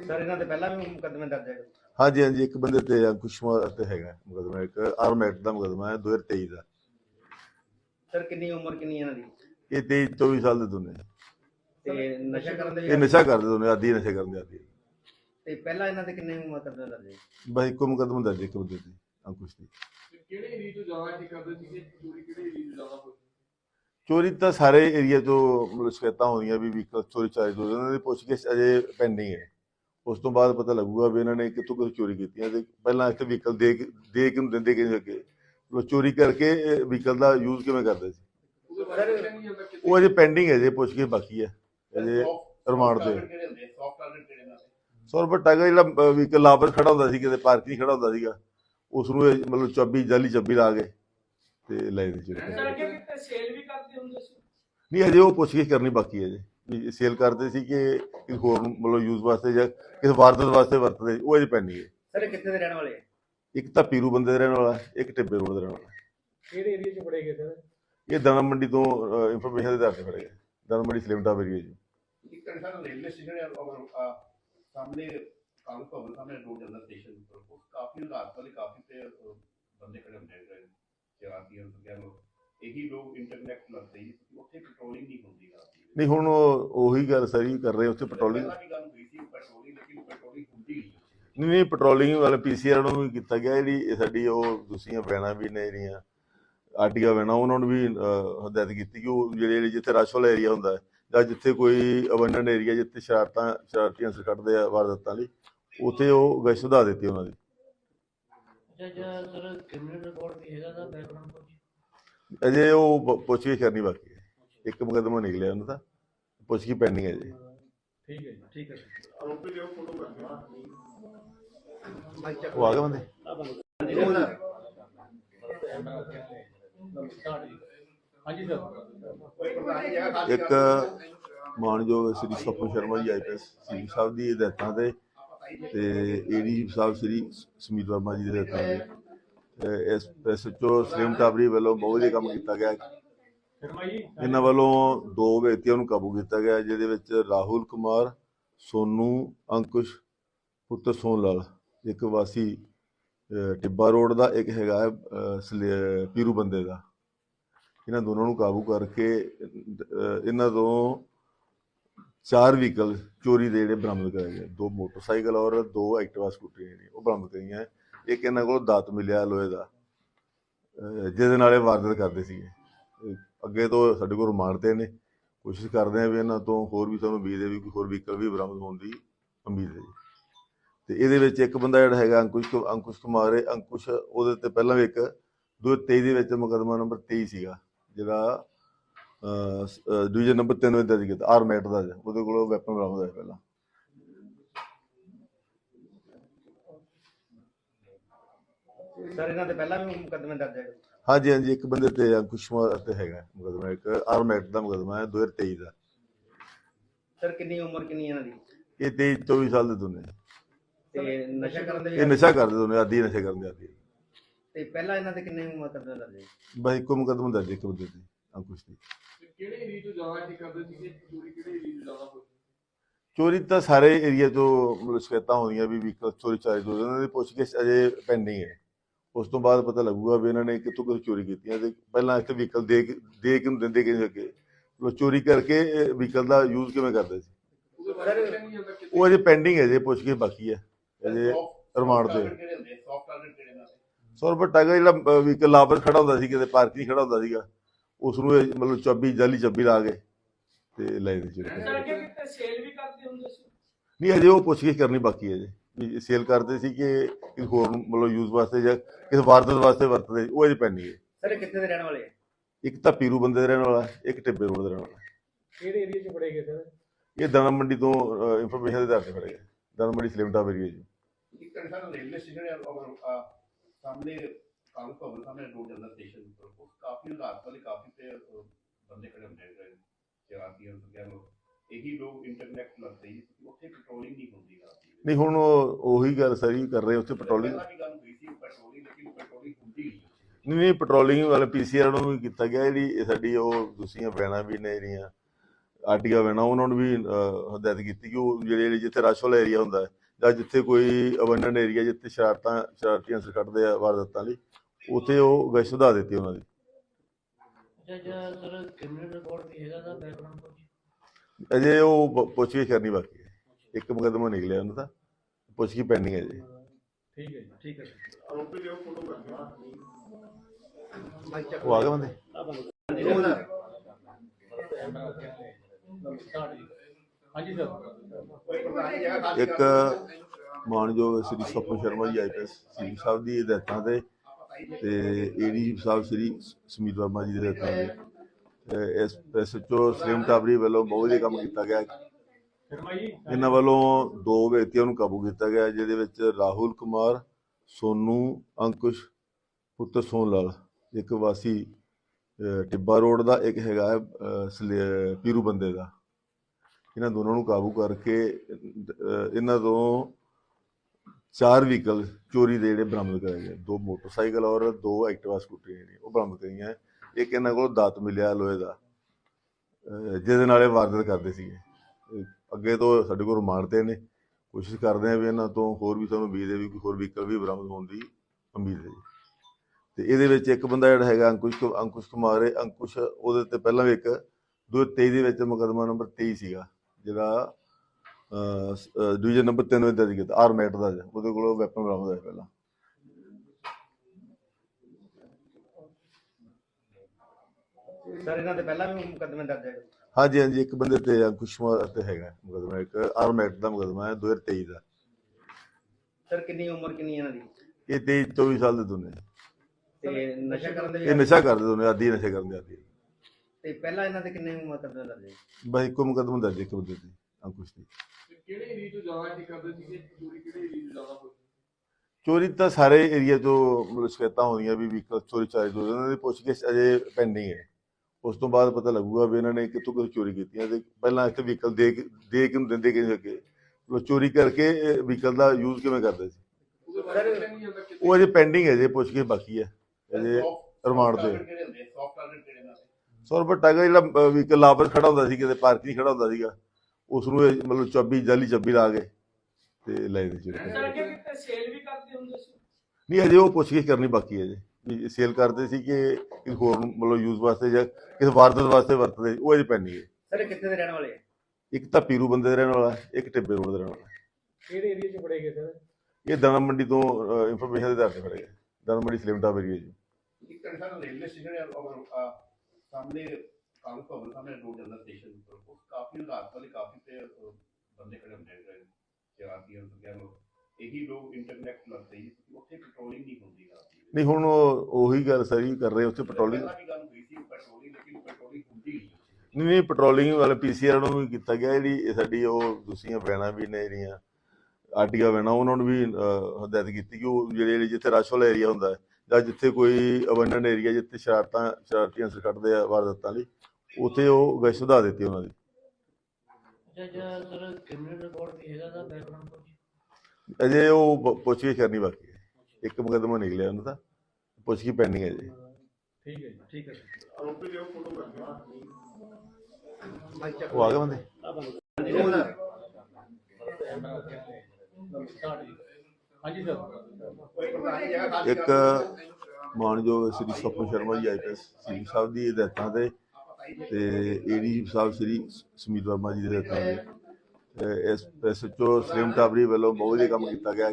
ਸਰ ਇਹਨਾਂ ਤੇ ਪਹਿਲਾਂ ਵੀ ਮੁਕੱਦਮੇ ਦਰਜ ਹੈ ਹਾਂਜੀ ਹਾਂਜੀ ਇੱਕ ਬੰਦੇ ਤੇ ਅੰਕੁਸ਼ ਕੁਮਾਰ ਤੇ ਹੈਗਾ ਮੁਕੱਦਮਾ ਇੱਕ ਆਰਮੈਟ ਦਾ ਮੁਕੱਦਮਾ ਹੈ 2023 ਦਾ। ਸਰ ਕਿੰਨੀ ਉਮਰ ਕਿੰਨੀ ਇਹਨਾਂ ਦੀ? ਇਹ 23 24 ਸਾਲ ਦੇ ਦੋਨੇ। ਤੇ ਨਸ਼ਾ ਕਰਨ ਦੇ ਇਹ ਨਸ਼ਾ ਕਰਦੇ ਦੋਨੇ ਆਦੀ ਨਸ਼ਾ ਕਰਨ ਦੇ ਆਦੀ ਤੇ ਪਹਿਲਾਂ ਇਹਨਾਂ ਤੇ ਕਿੰਨੇ ਮੁਕੱਦਮੇ ਦਰਜ ਹੈ ਬਸ ਇੱਕੋ ਮੁਕੱਦਮਾ ਦਰਜ ਹੈ ਇੱਕ ਬੰਦੇ ਤੇ ਅੰਕੁਸ਼ ਦੀ ਕਿਹੜੇ ਏਰੀਆ ਤੋਂ ਜ਼ਿਆਦਾ ਕੀ ਕਰਦੇ ਸੀਗੇ? ਚੋਰੀ ਕਿਹੜੇ ਏਰੀਆ ਤੋਂ ਜ਼ਿਆਦਾ ਹੋਈ? ਚੋਰੀ ਤਾਂ ਸਾਰੇ ਏਰੀਆ ਤੋਂ ਮਤਲਬ ਸ਼ਿਕਾਇਤਾਂ ਹੋਈਆਂ ਵੀ ਵਹੀਕਲ ਚੋਰੀ ਚਾਰੀ ਤੋਂ ਉਹਨਾਂ ਦੀ ਪੁੱਛਗਿੱਛ ਅਜੇ ਪੈਂਡਿੰਗ ਹੈ। ਉਸ ਤੋਂ ਬਾਅਦ ਪਤਾ ਲੱਗੂਗਾ ਵੀ ਇਹਨਾਂ ਨੇ ਕਿੱਥੋਂ ਕਿੱਥੋਂ ਚੋਰੀ ਕੀਤੀਆਂ ਤੇ ਪਹਿਲਾਂ ਇੱਥੇ ਵਹੀਕਲ ਦੇ ਕੇ ਦੇ ਕੇ ਦਿੰਦੇ ਕਿਵੇਂ ਅੱਗੇ? ਮਤਲਬ ਚੋਰੀ ਕਰਕੇ ਵਹੀਕਲ ਦਾ ਯੂਜ਼ ਕਿਵੇਂ ਕਰਦੇ ਸੀ? ਉਹਦੇ ਬਾਰੇ ਪਤਾ ਨਹੀਂ ਜਾਂਦਾ ਕਿਤੇ। ਉਹ ਅਜੇ ਪੈਂਡਿੰਗ ਹੈ ਜੇ ਪੁੱਛਗਿੱਛ ਬਾਕੀ ਹੈ। ਅਜੇ ਰਿਮਾਂਡ ਸੌਫਟ ਟਾਰਗੇਟ ਕਿਹੜੇ ਨੇ ਸੌ ਰੁਪਏ ਟਾਗਾ ਜਿਹੜਾ ਵਹੀਕਲ ਲਾਪਰ ਖੜਾ ਹੁੰਦਾ ਸੀ ਕਿਤੇ ਪਾਰਕ 'ਚ ਨਹੀਂ ਖੜਾ ਹੁੰਦਾ ਸੀਗਾ ਉਸ ਨੂੰ ਇਹ ਮਤਲਬ ਚਾਬੀ ਜਾਲੀ ਚਾਬੀ ਲਾ ਕੇ ਤੇ ਲੈ ਦੇ ਕਿਤੇ ਸੇਲ ਵੀ ਕਰਦੇ ਹੁੰਦੇ ਸੀ? ਨਹੀਂ ਅਜੇ ਉਹ ਪੁੱਛਗਿੱਛ ਕਰਨੀ ਬਾਕੀ ਹੈ ਜੀ। ਵੀ ਸੇਲ ਕਰਦੇ ਸੀ ਕਿ ਕਿਸੇ ਹੋਰ ਨੂੰ ਮਤਲਬ ਯੂਜ਼ ਵਾਸਤੇ ਜਾਂ ਕਿਸੇ ਵਾਰਦਾਤ ਵਾਸਤੇ ਵਰਤਦੇ ਉਹ ਅਜੇ ਪੈਂਡਿੰਗ ਹੈ। ਸਰ ਕਿੱਥੇ ਦੇ ਰਹਿਣ ਵਾਲੇ ਇੱਕ ਤਾਂ ਪੀਰੂ ਬੰਦੇ ਦੇ ਰਹਿਣ ਵਾਲਾ ਇੱਕ ਟਿੱਬੇ ਰੋਡ ਦੇ ਰਹਿਣ ਵਾਲਾ। ਕਿਹੜੇ ਏਰੀਆ 'ਚ ਬੜੇ ਗਏ ਸਰ ਇਹ ਦਾਣਾ ਮੰਡੀ ਤੋਂ ਇਨਫੋਰਮੇਸ਼ਨ ਦੇ ਆਧਾਰ ਤੇ ਫੜਿਆ ਗਿਆ ਦਾਣਾ ਮੰਡੀ ਸਲਿਮ ਟਾਪ ਏਰੀਆ ਜੀ ਇੱਕ ਤਾਂ ਸਰ ਰੇਲਵੇ ਸਟੇਸ਼ਨ ਸਾਹਮਣੇ ਕਾਲੂ ਭਵਨ ਸਾਹਮਣੇ ਰੋਡ ਜਾਂਦਾ ਸਟੇਸ਼ਨ ਉੱਪਰ ਉਹ ਕਾਫੀ ਰਾਤ ਵਾਲੇ ਕਾਫੀ ਤੇ ਅਹ, ਬੰਦੇ ਖੜੇ ਹੁੰਦੇ ਨੇ ਸ਼ਰਾਰਤੀਆਂ ਵਗੈਰਾ ਲੋਕ ਇਹੀ ਲੋਕ ਇੰਟਰਨੈਟ ਲੱਗਦੇ ਹੀ ਉੱਥੇ ਪੈਟਰੋਲਿੰਗ ਨਹੀਂ ਹੁੰਦੀ ਰਾਤ ਦੀ। ਨਹੀਂ ਹੁਣ ਉਹ- ਉਹੀ ਗੱਲ ਸਹੀ ਕਰ ਰਹੇ ਉੱਥੇ ਪੈਟਰੋਲਿੰਗ ਪਹਿਲਾਂ ਵੀ ਗੱਲ ਹੋਈ ਸੀ ਪੈਟਰੋਲਿੰਗ ਲੇਕਿਨ ਪੈਟਰੋਲਿੰਗ ਹੁੰਦੀ ਨਹੀਂ ਨਹੀਂ ਨਹੀਂ ਪੈਟਰੋਲਿੰਗ ਵਾਲੇ ਪੀਸੀਆਰ ਨੂੰ ਵੀ ਕੀਤਾ ਗਿਆ ਜਿਹੜੀ ਇਹ ਸਾਡੀ ਉਹ ਦੂਸਰੀਆਂ ਵੈਨਾਂ ਵੀ ਨੇ ਜਿਹੜੀਆਂ ਆਰਟੀਆ ਵੈਨਾਂ ਉਹਨਾਂ ਨੂੰ ਵੀ ਅਹ, ਹਦਾਇਤ ਕੀਤੀ ਕਿ ਉਹ ਜਿਹੜੇ ਜਿਹੜੇ ਜਿੱਥੇ ਰਸ਼ ਵਾਲਾ ਏਰੀਆ ਹੁੰਦਾ ਹੈ ਜਾਂ ਜਿੱਥੇ ਕੋਈ ਅਬੰਡਨ ਏਰੀਆ ਜਿੱਥੇ ਸ਼ਰਾਰਤਾਂ ਸ਼ਰਾਰਤੀਆਂ ਸੇ ਕੱਢਦੇ ਆ ਵਾਰਦਾਤਾਂ ਲਈ ਉੱਥੇ ਉਹ ਗਸ਼ਤ ਵਧਾ ਦਿੱਤੀ ਉਹਨਾਂ ਦੀ ਅਜੇ ਉਹ ਪੁੱਛਗਿੱਛ ਕਰਨੀ ਬਾਕੀ ਹੈ। ਇੱਕ ਮੁਕੱਦਮਾ ਨਿਕਲਿਆ ਉਹਨਾਂ ਦਾ ਪੁੱਛਗਿੱਛ ਪੈਂਡਿੰਗ ਹੈ ਜੀ। ਠੀਕ ਹੈ ਜੀ ਠੀਕ ਹੈ ਉਹ ਆ ਗਏ ਬੰਦੇ? ਹਾਂਜੀ, ਸਰ। ਇੱਕ ਮਾਨਯੋਗ ਸ੍ਰੀ ਸਪਨ ਸ਼ਰਮਾ ਜੀ ਆਈਪੀਐਸ ਸੀ ਸਾਹਿਬ ਦੀ ਹਦਾਇਤਾਂ ਤੇ ਤੇ ਏਡੀ ਸਾਹਿਬ ਸ੍ਰੀ ਸਮੀਰ ਵਰਮਾ ਜੀ ਦੇ ਹਦਾਇਤਾਂ ਤੇ। ਇਸ ਐਸਐਚਓ ਸਲਿਮ ਟਾਬਰੀ ਵੱਲੋਂ ਬਹੁਤ ਵਧੀਆ ਕੰਮ ਕੀਤਾ ਗਿਆ। ਇਹਨਾਂ ਵੱਲੋਂ ਦੋ ਵਿਅਕਤੀਆਂ ਨੂੰ ਕਾਬੂ ਕੀਤਾ ਗਿਆ, ਜਿਹਦੇ ਵਿੱਚ ਰਾਹੁਲ ਕੁਮਾਰ, ਸੋਨੂ, ਅੰਕੁਸ਼, ਪੁੱਤਰ ਸੋਨ ਲਾਲ ਇੱਕ ਵਾਸੀ ਟਿੱਬਾ ਰੋਡ ਦਾ, ਇੱਕ ਹੈਗਾ ਸਲੇ- ਪੀਰੂ ਬੰਦੇ ਦਾ। ਇਹਨਾਂ ਦੋਨਾਂ ਨੂੰ ਕਾਬੂ ਕਰਕੇ ਇਹਨਾਂ ਤੋਂ ਚਾਰ ਵਹੀਕਲ ਚੋਰੀ ਦੇ ਜਿਹੜੇ ਬਰਾਮਦ ਕਰਾਏ ਗਏ। ਦੋ ਮੋਟਰਸਾਈਕਲ ਔਰ ਦੋ ਐਕਟਿਵਾ ਸਕੂਟਰੀਆਂ ਜਿਹੜੀਆਂ, ਉਹ ਬਰਾਮਦ ਕਰੀਆਂ। ਇੱਕ ਇਹਨਾਂ ਕੋਲ ਦਾਤ ਮਿਲਿਆ ਲੋਹੇ ਦਾ ਜਿਹਦੇ ਨਾਲ ਇਹ ਵਾਰਦਾਤ ਕਰਦੇ ਸੀਗੇ। ਅੱਗੇ ਤੋਂ ਸਾਡੇ ਕੋਲ ਰਿਮਾਂਡ ਨੇ। ਕੋਸ਼ਿਸ਼ ਕਰਦੇ ਆ ਵੀ ਇਹਨਾਂ ਤੋਂ ਹੋਰ ਵੀ ਸਾਨੂੰ ਉਮੀਦ ਹੈ ਵੀ ਕੋਈ ਹੋਰ ਵਹੀਕਲ ਵੀ ਬਰਾਮਦ ਹੋਣ ਦੀ ਉਮੀਦ ਹੈ ਜੀ। ਤੇ ਇਹਦੇ ਵਿੱਚ ਇੱਕ ਬੰਦਾ ਜਿਹੜਾ ਹੈਗਾ, ਅੰਕੁਸ਼ ਕੁ- ਅੰਕੁਸ਼ ਕੁਮਾਰ ਹੈ ਅੰਕੁਸ਼ ਉਹਦੇ ਤੇ ਪਹਿਲਾਂ ਵੀ ਇੱਕ 2023 ਦੇ ਵਿੱਚ ਮੁਕੱਦਮਾ ਨੰਬਰ 23 ਸੀਗਾ। ਜਿਹੜਾ ਡਿਵੀਜ਼ਨ ਨੰਬਰ 3 ਵਿੱਚ ਦਰਜ ਕੀਤਾ ਆਰਮੈਟ ਦਾ। ਉਹਦੇ ਕੋਲੋਂ ਵੈਪਨ ਬਰਾਮਦ ਹੋਇਆ ਪਹਿਲਾਂ। ਸਰ ਇਹਨਾਂ ਤੇ ਪਹਿਲਾਂ ਵੀ ਮੁਕੱਦਮੇ ਦਰਜ ਹੈ ਹਾਂਜੀ ਹਾਂਜੀ ਇੱਕ ਬੰਦੇ ਤੇ ਅੰਕੁਸ਼ ਕੁਮਾਰ ਤੇ ਹੈਗਾ ਮੁਕੱਦਮਾ ਇੱਕ ਆਰਮੈਟ ਦਾ ਮੁਕੱਦਮਾ ਹੈ 2023 ਦਾ। ਸਰ ਕਿੰਨੀ ਉਮਰ ਕਿੰਨੀ ਇਹਨਾਂ ਦੀ? ਇਹ 23 24 ਸਾਲ ਦੇ ਦੋਨੇ। ਤੇ ਨਸ਼ਾ ਕਰਨ ਦੇ ਇਹ ਨਸ਼ਾ ਕਰਦੇ ਦੋਨੇ ਆਦੀ ਨਸ਼ਾ ਕਰਨ ਦੇ ਆਦੀ ਤੇ ਪਹਿਲਾਂ ਇਹਨਾਂ ਤੇ ਕਿੰਨੇ ਮੁਕੱਦਮੇ ਦਰਜ ਹੈ ਬਸ ਇੱਕੋ ਮੁਕੱਦਮਾ ਦਰਜ ਇੱਕ ਬੰਦੇ ਤੇ ਅੰਕੁਸ਼ ਦੀ ਕਿਹੜੇ ਏਰੀਆ ਤੋਂ ਜ਼ਿਆਦਾ ਕੀ ਕਰਦੇ ਸੀਗੇ ਚੋਰੀ ਕਿਹੜੇ ਏਰੀਆ ਤੋਂ ਜ਼ਿਆਦਾ ਹੋਈ? ਚੋਰੀ ਤਾਂ ਸਾਰੇ ਏਰੀਆ ਤੋਂ ਮਤਲਬ ਸ਼ਿਕਾਇਤਾਂ ਹੋਈਆਂ ਵੀ ਵਹੀਕਲ ਚੋਰੀ ਚਾਰੀ ਤੋਂ ਉਹਨਾਂ ਦੀ ਪੁੱਛਗਿੱਛ ਅਜੇ ਪੈਂਡਿੰਗ ਹੈ। ਉਸ ਤੋਂ ਬਾਅਦ ਪਤਾ ਲੱਗੂਗਾ ਵੀ ਇਹਨਾਂ ਨੇ ਕਿੱਥੋਂ ਕਿੱਥੋਂ ਚੋਰੀ ਕੀਤੀਆਂ ਤੇ ਪਹਿਲਾਂ ਇੱਥੇ ਵਹੀਕਲ ਦੇ ਕੇ ਦੇ ਕੇ ਦਿੰਦੇ ਕਿਵੇਂ ਅੱਗੇ ਮਤਲਬ ਚੋਰੀ ਕਰਕੇ ਵਹੀਕਲ ਦਾ ਯੂਜ਼ ਕਿਵੇਂ ਕਰਦੇ ਸੀ? ਉਹਦੇ ਬਾਰੇ ਪਤਾ ਨਹੀਂ ਜਾਂਦਾ ਕਿਤੇ ਉਹ ਅਜੇ ਪੈਂਡਿੰਗ ਹੈ ਜੇ ਪੁੱਛਗਿੱਛ ਬਾਕੀ ਹੈ। ਅਜੇ ਰਿਮਾਂਡ ਤੇ ਕਿਹੜੇ ਹੁੰਦੇ? ਸੌਫਟ ਟਾਰਗੇਟ ਕਿਹੜੇ ਨੇ ਸੌ ਰੁਪਏ ਟਾਗਾ ਜਿਹੜਾ ਵਹੀਕਲ ਲਾਪਰ ਖੜਾ ਹੁੰਦਾ ਸੀ ਕਿਤੇ ਪਾਰਕ 'ਚ ਨਹੀਂ ਖੜਾ ਹੁੰਦਾ ਸੀਗਾ। ਉਸ ਨੂੰ ਇਹ ਮਤਲਬ ਚਾਬੀ ਜਾਲੀ ਚਾਬੀ ਲਾ ਕੇ ਤੇ ਲੈ ਦੇ ਕਿਤੇ ਸੇਲ ਵੀ ਕਰਦੇ ਹੁੰਦੇ ਸੀ। ਨਹੀਂ ਅਜੇ ਉਹ ਪੁੱਛਗਿੱਛ ਕਰਨੀ ਬਾਕੀ ਹੈ ਜੀ। ਸੇਲ ਕਰਦੇ ਸੀ ਕਿ ਕਿਸੇ ਹੋਰ ਨੂੰ ਮਤਲਬ ਯੂਜ਼ ਵਾਸਤੇ ਜਾਂ ਕਿਸੇ ਵਾਰਦਾਤ ਵਾਸਤੇ ਵਰਤਦੇ ਉਹ ਅਜੇ ਪੈਂਡਿੰਗ ਹੈ। ਸਰ ਕਿੱਥੇ ਦੇ ਰਹਿਣ ਵਾਲੇ ਇੱਕ ਤਾਂ ਪੀਰੂ ਬੰਦੇ ਦੇ ਰਹਿਣ ਵਾਲਾ ਇੱਕ ਟਿੱਬੇ ਰੋਡ ਦੇ ਰਹਿਣ ਵਾਲਾ। ਕਿਹੜੇ ਏਰੀਆ 'ਚ ਬੜੇ ਗਏ ਸਰ? ਇਹ ਦਾਣਾ ਮੰਡੀ ਤੋਂ ਇਨਫੋਰਮੇਸ਼ਨ ਦੇ ਆਧਾਰ ਤੇ ਫੜਿਆ ਗਿਆ ਦਾਣਾ ਮੰਡੀ ਸਲਿਮ ਟਾਪ ਏਰੀਆ ਜੀ ਇੱਕ ਤਾਂ ਸਰ ਰੇਲਵੇ ਸਟੇਸ਼ਨ ਹੈ ਔਰ ਅਹ, ਸਾਹਮਣੇ ਕਾਲੂ ਭਵਨ ਸਾਹਮਣੇ ਰੋਡ ਜਾਂਦਾ ਸਟੇਸ਼ਨ ਉੱਪਰ ਉਹ ਕਾਫੀ ਰਾਤ ਵਾਲੇ ਕਾਫੀ ਤੇ ਅਹ, ਬੰਦੇ ਖੜੇ ਹੁੰਦੇ ਨੇ ਸ਼ਰਾਰਤੀਆਂ ਵਗੈਰਾ ਲੋਕ ਇਹੀ ਲੋਕ ਇੰਟਰਨੈਟ ਲੱਗਦੇ ਹੀ ਉੱਥੇ ਪੈਟਰੋਲਿੰਗ ਨਹੀਂ ਹੁੰਦੀ ਰਾਤ ਦੀ ਨਹੀਂ ਹੁਣ ਉਹ- ਉਹੀ ਗੱਲ ਸਹੀ ਕਰ ਰਹੇ ਉੱਥੇ ਪੈਟਰੋਲਿੰਗ ਪਹਿਲਾਂ ਵੀ ਗੱਲ ਹੋਈ ਸੀ ਪੈਟਰੋਲਿੰਗ ਲੇਕਿਨ ਪੈਟਰੋਲਿੰਗ ਹੁੰਦੀ ਨਹੀਂ ਨਹੀਂ ਨਹੀਂ ਪੈਟਰੋਲਿੰਗ ਵਾਲੇ ਪੀਸੀਆਰ ਨੂੰ ਵੀ ਕੀਤਾ ਗਿਆ ਜਿਹੜੀ ਇਹ ਸਾਡੀ ਉਹ ਦੂਸਰੀਆਂ ਵੈਨਾਂ ਵੀ ਨੇ ਜਿਹੜੀਆਂ ਆਰਟੀਆ ਵੈਨਾਂ ਉਹਨਾਂ ਨੂੰ ਵੀ ਅਹ, ਹਦਾਇਤ ਕੀਤੀ ਕਿ ਉਹ ਜਿਹੜੇ ਜਿਹੜੇ ਜਿੱਥੇ ਰਸ਼ ਵਾਲਾ ਏਰੀਆ ਹੁੰਦਾ ਹੈ ਜਾਂ ਜਿੱਥੇ ਕੋਈ ਅਬੰਡਨ ਏਰੀਆ ਜਿੱਥੇ ਸ਼ਰਾਰਤਾਂ ਸ਼ਰਾਰਤੀਆਂ ਸੇ ਕੱਢਦੇ ਆ ਵਾਰਦਾਤਾਂ ਲਈ ਉੱਥੇ ਉਹ ਗਸ਼ਤ ਵਧਾ ਦਿੱਤੀ ਉਹਨਾਂ ਦੀ। ਅਜੇ ਉਹ ਪੁੱਛਗਿੱਛ ਕਰਨੀ ਬਾਕੀ ਹੈ। ਇੱਕ ਮੁਕੱਦਮਾ ਨਿਕਲਿਆ ਉਹਨਾਂ ਦਾ ਪੁੱਛਗਿੱਛ ਪੈਂਡਿੰਗ ਹੈ ਜੀ। ਠੀਕ ਹੈ ਠੀਕ ਹੈ ਉਹ ਆ ਗਏ ਬੰਦੇ। ਹਾਂਜੀ ਸਰ। ਇੱਕ ਮਾਨਯੋਗ ਸ੍ਰੀ ਸਪਨ ਸ਼ਰਮਾ ਜੀ ਆਈਪੀਐਸ ਸੀ ਸਾਹਿਬ ਦੀ ਹਦਾਇਤਾਂ ਤੇ ਤੇ ਏਡੀ ਸਾਹਿਬ ਸ੍ਰੀ ਸਮੀਤ ਵਰਮਾ ਜੀ ਦੇ ਹਦਾਇਤਾਂ ਤੇ। ਇਸ ਐਸਐਚਓ ਸ੍ਰੀਮ ਟਾਬਰੀ ਵੱਲੋਂ ਬਹੁਤ ਵਧੀਆ ਕੰਮ ਕੀਤਾ ਗਿਆ। ਇਹਨਾਂ ਵੱਲੋਂ ਦੋ ਵਿਅਕਤੀਆਂ ਨੂੰ ਕਾਬੂ ਕੀਤਾ ਗਿਆ, ਜਿਹਦੇ ਵਿੱਚ ਰਾਹੁਲ ਕੁਮਾਰ, ਸੋਨੂ, ਅੰਕੁਸ਼, ਪੁੱਤਰ ਸੋਨ ਲਾਲ ਇੱਕ ਵਾਸੀ ਟਿੱਬਾ ਰੋਡ ਦਾ, ਇੱਕ ਹੈਗਾ ਸਲੇ- ਪੀਰੂ ਬੰਦੇ ਦਾ। ਇਹਨਾਂ ਦੋਨਾਂ ਨੂੰ ਕਾਬੂ ਕਰਕੇ ਇਹਨਾਂ ਤੋਂ ਚਾਰ ਵਹੀਕਲ ਚੋਰੀ ਦੇ ਜਿਹੜੇ ਬਰਾਮਦ ਕਰਾਏ ਗਏ। ਦੋ ਮੋਟਰਸਾਈਕਲ ਔਰ ਦੋ ਐਕਟਿਵਾ ਸਕੂਟਰੀ ਜਿਹੜੀਆਂ, ਉਹ ਬਰਾਮਦ ਕਰੀਆਂ। ਇੱਕ ਇਹਨਾਂ ਕੋਲ ਦਾਤ ਮਿਲਿਆ ਲੋਹੇ ਦਾ ਜਿਹਦੇ ਨਾਲ ਇਹ ਵਾਰਦਾਤ ਕਰਦੇ ਸੀਗੇ। ਅੱਗੇ ਤੋਂ ਸਾਡੇ ਕੋਲ ਰਿਮਾਂਡ ਨੇ। ਕੋਸ਼ਿਸ਼ ਕਰਦੇ ਆ ਵੀ ਇਹਨਾਂ ਤੋਂ ਹੋਰ ਵੀ ਸਾਨੂੰ ਉਮੀਦ ਹੈ ਵੀ ਕੋਈ ਹੋਰ ਵਹੀਕਲ ਵੀ ਬਰਾਮਦ ਹੋਣ ਦੀ ਉਮੀਦ ਹੈ ਜੀ। ਤੇ ਇਹਦੇ ਵਿੱਚ ਇੱਕ ਬੰਦਾ ਜਿਹੜਾ ਹੈਗਾ, ਅੰਕੁਸ਼ ਕੁ- ਅੰਕੁਸ਼ ਕੁਮਾਰ ਹੈ। ਅੰਕੁਸ਼ ਉਹਦੇ ਤੇ ਪਹਿਲਾਂ ਵੀ ਇੱਕ 2023 ਦੇ ਵਿੱਚ ਮੁਕੱਦਮਾ ਨੰਬਰ 23 ਸੀਗਾ। ਜਿਹੜਾ ਡਿਵੀਜ਼ਨ ਨੰਬਰ 3 ਵਿੱਚ ਦਰਜ ਕੀਤਾ ਆਰਮੈਟ ਦਾ। ਉਹਦੇ ਕੋਲੋਂ ਵੈਪਨ ਬਰਾਮਦ ਹੋਇਆ ਪਹਿਲਾਂ। ਸਰ ਇਹਨਾਂ ਦੇ ਪਹਿਲਾਂ ਵੀ ਮੁਕੱਦਮੇ ਦਰਜ ਹੈ ਹਾਂਜੀ ਹਾਂਜੀ ਇੱਕ ਬੰਦੇ ਤੇ ਅੰਕੁਸ਼ ਕੁਮਾਰ ਤੇ ਹੈਗਾ ਮੁਕੱਦਮਾ ਇੱਕ ਆਰਮੈਟ ਦਾ ਮੁਕੱਦਮਾ ਹੈ 2023 ਦਾ। ਸਰ ਕਿੰਨੀ ਉਮਰ ਕਿੰਨੀ ਇਹਨਾਂ ਦੀ? ਇਹ 23 24 ਸਾਲ ਦੇ ਦੋਨੇ। ਤੇ ਨਸ਼ਾ ਕਰਨ ਦੇ ਇਹ ਨਸ਼ਾ ਕਰਦੇ ਦੋਨੇ ਆਦੀ ਨਸ਼ਾ ਕਰਨ ਦੇ ਆਦੀ ਤੇ ਪਹਿਲਾਂ ਇਹਨਾਂ ਦੇ ਕਿੰਨੇ ਮੁਕੱਦਮੇ ਦਰਜ ਹੈ ਬਸ ਇੱਕੋ ਮੁਕੱਦਮਾ ਦਰਜ ਇੱਕ ਬੰਦੇ ਤੇ ਅੰਕੁਸ਼ ਦੀ ਕਿਹੜੇ ਏਰੀਆ ਤੋਂ ਜ਼ਿਆਦਾ ਕੀ ਕਰਦੇ ਸੀਗੇ ਚੋਰੀ ਕਿਹੜੇ ਏਰੀਆ ਤੋਂ ਜ਼ਿਆਦਾ ਹੋਈ? ਚੋਰੀ ਤਾਂ ਸਾਰੇ ਏਰੀਆ ਤੋਂ ਮਤਲਬ ਸ਼ਿਕਾਇਤਾਂ ਹੋਣੀਆਂ ਵੀ ਵਹੀਕਲ ਚੋਰੀ ਚਾਰੇ ਤੋਂ ਇਹਨਾਂ ਦੀ ਪੁੱਛਗਿੱਛ ਅਜੇ ਪੈਂਡਿੰਗ ਹੈ। ਉਸ ਤੋਂ ਬਾਅਦ ਪਤਾ ਲੱਗੂਗਾ ਵੀ ਇਹਨਾਂ ਨੇ ਕਿੱਥੋਂ ਕਿੱਥੋਂ ਚੋਰੀ ਕੀਤੀਆਂ ਤੇ ਪਹਿਲਾਂ ਇੱਥੇ ਵਹੀਕਲ ਦੇ ਕੇ ਦੇ ਕੇ ਨੂੰ ਦਿੰਦੇ ਕਿਵੇਂ ਅੱਗੇ। ਮਤਲਬ ਚੋਰੀ ਕਰਕੇ ਵਹੀਕਲ ਦਾ ਯੂਜ਼ ਕਿਵੇਂ ਕਰਦੇ ਸੀ? ਉਹਦੇ ਬਾਰੇ ਪਤਾ ਨਹੀਂ ਜਾਂਦਾ ਕਿ ਉਹ ਅਜੇ ਪੈਂਡਿੰਗ ਹੈ ਜੇ ਪੁੱਛਗਿੱਛ ਬਾਕੀ ਹੈ। ਅਜੇ ਰਿਮਾਂਡ ਤੇ ਸੌਫਟ ਟਾਰਗੇਟ ਕਿਹੜੇ ਨਾਲ ਸੌ ਰੁਪਏ ਟਾਗਾ ਜਿਹੜਾ ਵਹੀਕਲ ਲਾਪਰ ਖੜਾ ਹੁੰਦਾ ਸੀ ਕਿਤੇ ਪਾਰਕਿੰਗ ਖੜਾ ਹੁੰਦਾ ਸੀਗਾ ਉਸ ਨੂੰ ਇਹ ਮਤਲਬ ਚਾਬੀ ਜਾਲੀ ਚਾਬੀ ਲਾ ਕੇ ਤੇ ਲੈ ਦੇ ਚੋਰੀ ਸਰ ਅੱਗੇ ਕਿਤੇ ਸੇਲ ਵੀ ਕਰਦੇ ਹੁੰਦੇ ਸੀ? ਨਹੀਂ ਅਜੇ ਉਹ ਪੁੱਛਗਿੱਛ ਕਰਨੀ ਬਾਕੀ ਹੈ ਜੀ। ਸੇਲ ਕਰਦੇ ਸੀ ਕਿ ਕਿਸੇ ਹੋਰ ਨੂੰ ਮਤਲਬ ਯੂਜ਼ ਵਾਸਤੇ ਜਾਂ ਕਿਸੇ ਵਾਰਦਾਤ ਵਾਸਤੇ ਵਰਤਦੇ ਉਹ ਅਜੇ ਪੈਂਡਿੰਗ ਹੈ। ਸਰ ਕਿੱਥੇ ਦੇ ਰਹਿਣ ਵਾਲੇ ਇੱਕ ਤਾਂ ਪੀਰੂ ਬੰਦੇ ਦਾ ਰਹਿਣ ਵਾਲਾ ਇੱਕ ਟਿੱਬੇ ਰੋਡ ਦਾ ਰਹਿਣ ਵਾਲਾ। ਕਿਹੜੇ ਏਰੀਆ 'ਚ ਫੜੇ ਗਏ ਸਰ? ਇਹ ਦਾਣਾ ਮੰਡੀ ਤੋਂ ਇਨਫੋਰਮੇਸ਼ਨ ਦੇ ਆਧਾਰ ਤੇ ਫੜੇ ਗਏ। ਦਾਣਾ ਮੰਡੀ ਸਲਿਮ ਟਾਪ ਏਰੀਆ ਜੀ। ਇੱਕ ਤਾਂ ਸਰ ਰੇਲਵੇ ਸਟੇਸ਼ਨ ਹੈ ਔਰ ਅਹ, ਸਾਹਮਣੇ ਕਾਂਗਰਸ ਭਵਨ ਸਾਹਮਣੇ ਰੋਡ ਜਨਰਲ ਸਟੇਸ਼ਨ ਉੱਪਰ ਉਹ ਕਾਫੀ ਰਾਤ ਵਾਲੇ ਕਾਫੀ ਤੇ ਅਹ, ਬੰਦੇ ਖੜੇ ਹੁੰਦੇ ਨੇ ਸ਼ਰਾਬੀਆਂ ਵਗੈਰਾ ਨੂੰ ਇਹੀ ਲੋਕ ਇੰਟਰਨੈਟ ਲੱਗਦੇ ਜੀ ਉੱਥੇ ਪੈਟਰੋਲਿੰਗ ਨਹੀਂ ਹੁੰਦੀ ਰਾਤ ਦੀ ਨਹੀਂ ਹੁਣ ਉਹ- ਉਹੀ ਗੱਲ ਸਹੀ ਕਰ ਰਹੇ ਉੱਥੇ ਪੈਟਰੋਲਿੰਗ ਪਹਿਲਾਂ ਵੀ ਗੱਲ ਹੋਈ ਸੀ ਪੈਟਰੋਲਿੰਗ ਲੇਕਿਨ ਪੈਟਰੋਲਿੰਗ ਹੁੰਦੀ ਨਹੀਂ ਉੱਥੇ। ਨਹੀਂ ਨਹੀਂ ਪੈਟਰੋਲਿੰਗ ਵਾਲੇ ਪੀਸੀਆਰ ਨੂੰ ਵੀ ਕੀਤਾ ਗਿਆ ਜਿਹੜੀ ਇਹ ਸਾਡੀ ਉਹ ਦੂਸਰੀਆਂ ਵੈਨਾਂ ਵੀ ਨੇ ਜਿਹੜੀਆਂ ਆਰਟੀਆ ਵੈਨਾਂ ਉਹਨਾਂ ਨੂੰ ਵੀ ਅਹ, ਹਦਾਇਤ ਕੀਤੀ ਕਿ ਉਹ ਜਿਹੜੇ ਜਿੱਥੇ ਰਸ਼ ਵਾਲਾ ਏਰੀਆ ਹੁੰਦਾ ਹੈ ਜਾਂ ਜਿੱਥੇ ਕੋਈ ਅਬੰਡਨ ਏਰੀਆ ਜਿੱਥੇ ਸ਼ਰਾਰਤਾਂ ਸ਼ਰਾਰਤੀ ਅੰਸਰ ਕੱਢਦੇ ਆ ਵਾਰਦਾਤਾਂ ਲਈ ਉੱਥੇ ਉਹ ਗਸ਼ਤ ਵਧਾ ਦਿੱਤੀ ਉਹਨਾਂ ਦੀ। ਅਜੇ ਉਹ ਪੁੱਛਗਿੱਛ ਕਰਨੀ ਬਾਕੀ ਹੈ। ਇੱਕ ਮੁਕੱਦਮਾ ਨਿਕਲਿਆ ਉਹਨਾਂ ਦਾ ਪੁੱਛਗਿੱਛ ਪੈਂਡਿੰਗ ਹੈ ਜੀ। ਠੀਕ ਹੈ ਜੀ ਠੀਕ ਹੈ ਉਹ ਆ ਗਏ ਬੰਦੇ? ਹਾਂਜੀ ਸਰ। ਇੱਕ ਮਾਨਯੋਗ ਸ੍ਰੀ ਸਪਨ ਸ਼ਰਮਾ ਜੀ ਆਈਪੀਐਸ ਸੀ ਸਾਹਿਬ ਦੀ ਹਦਾਇਤਾਂ ਤੇ ਤੇ ਏਡੀ ਸਾਹਿਬ ਸ੍ਰੀ ਸਮੀਤ ਵਰਮਾ ਜੀ ਦੇ ਹਦਾਇਤਾਂ ਤੇ। ਇਸ ਐਸਐਚਓ ਸ੍ਰੀਮ ਟਾਬਰੀ ਵੱਲੋਂ ਬਹੁਤ ਵਧੀਆ ਕੰਮ ਕੀਤਾ ਗਿਆ।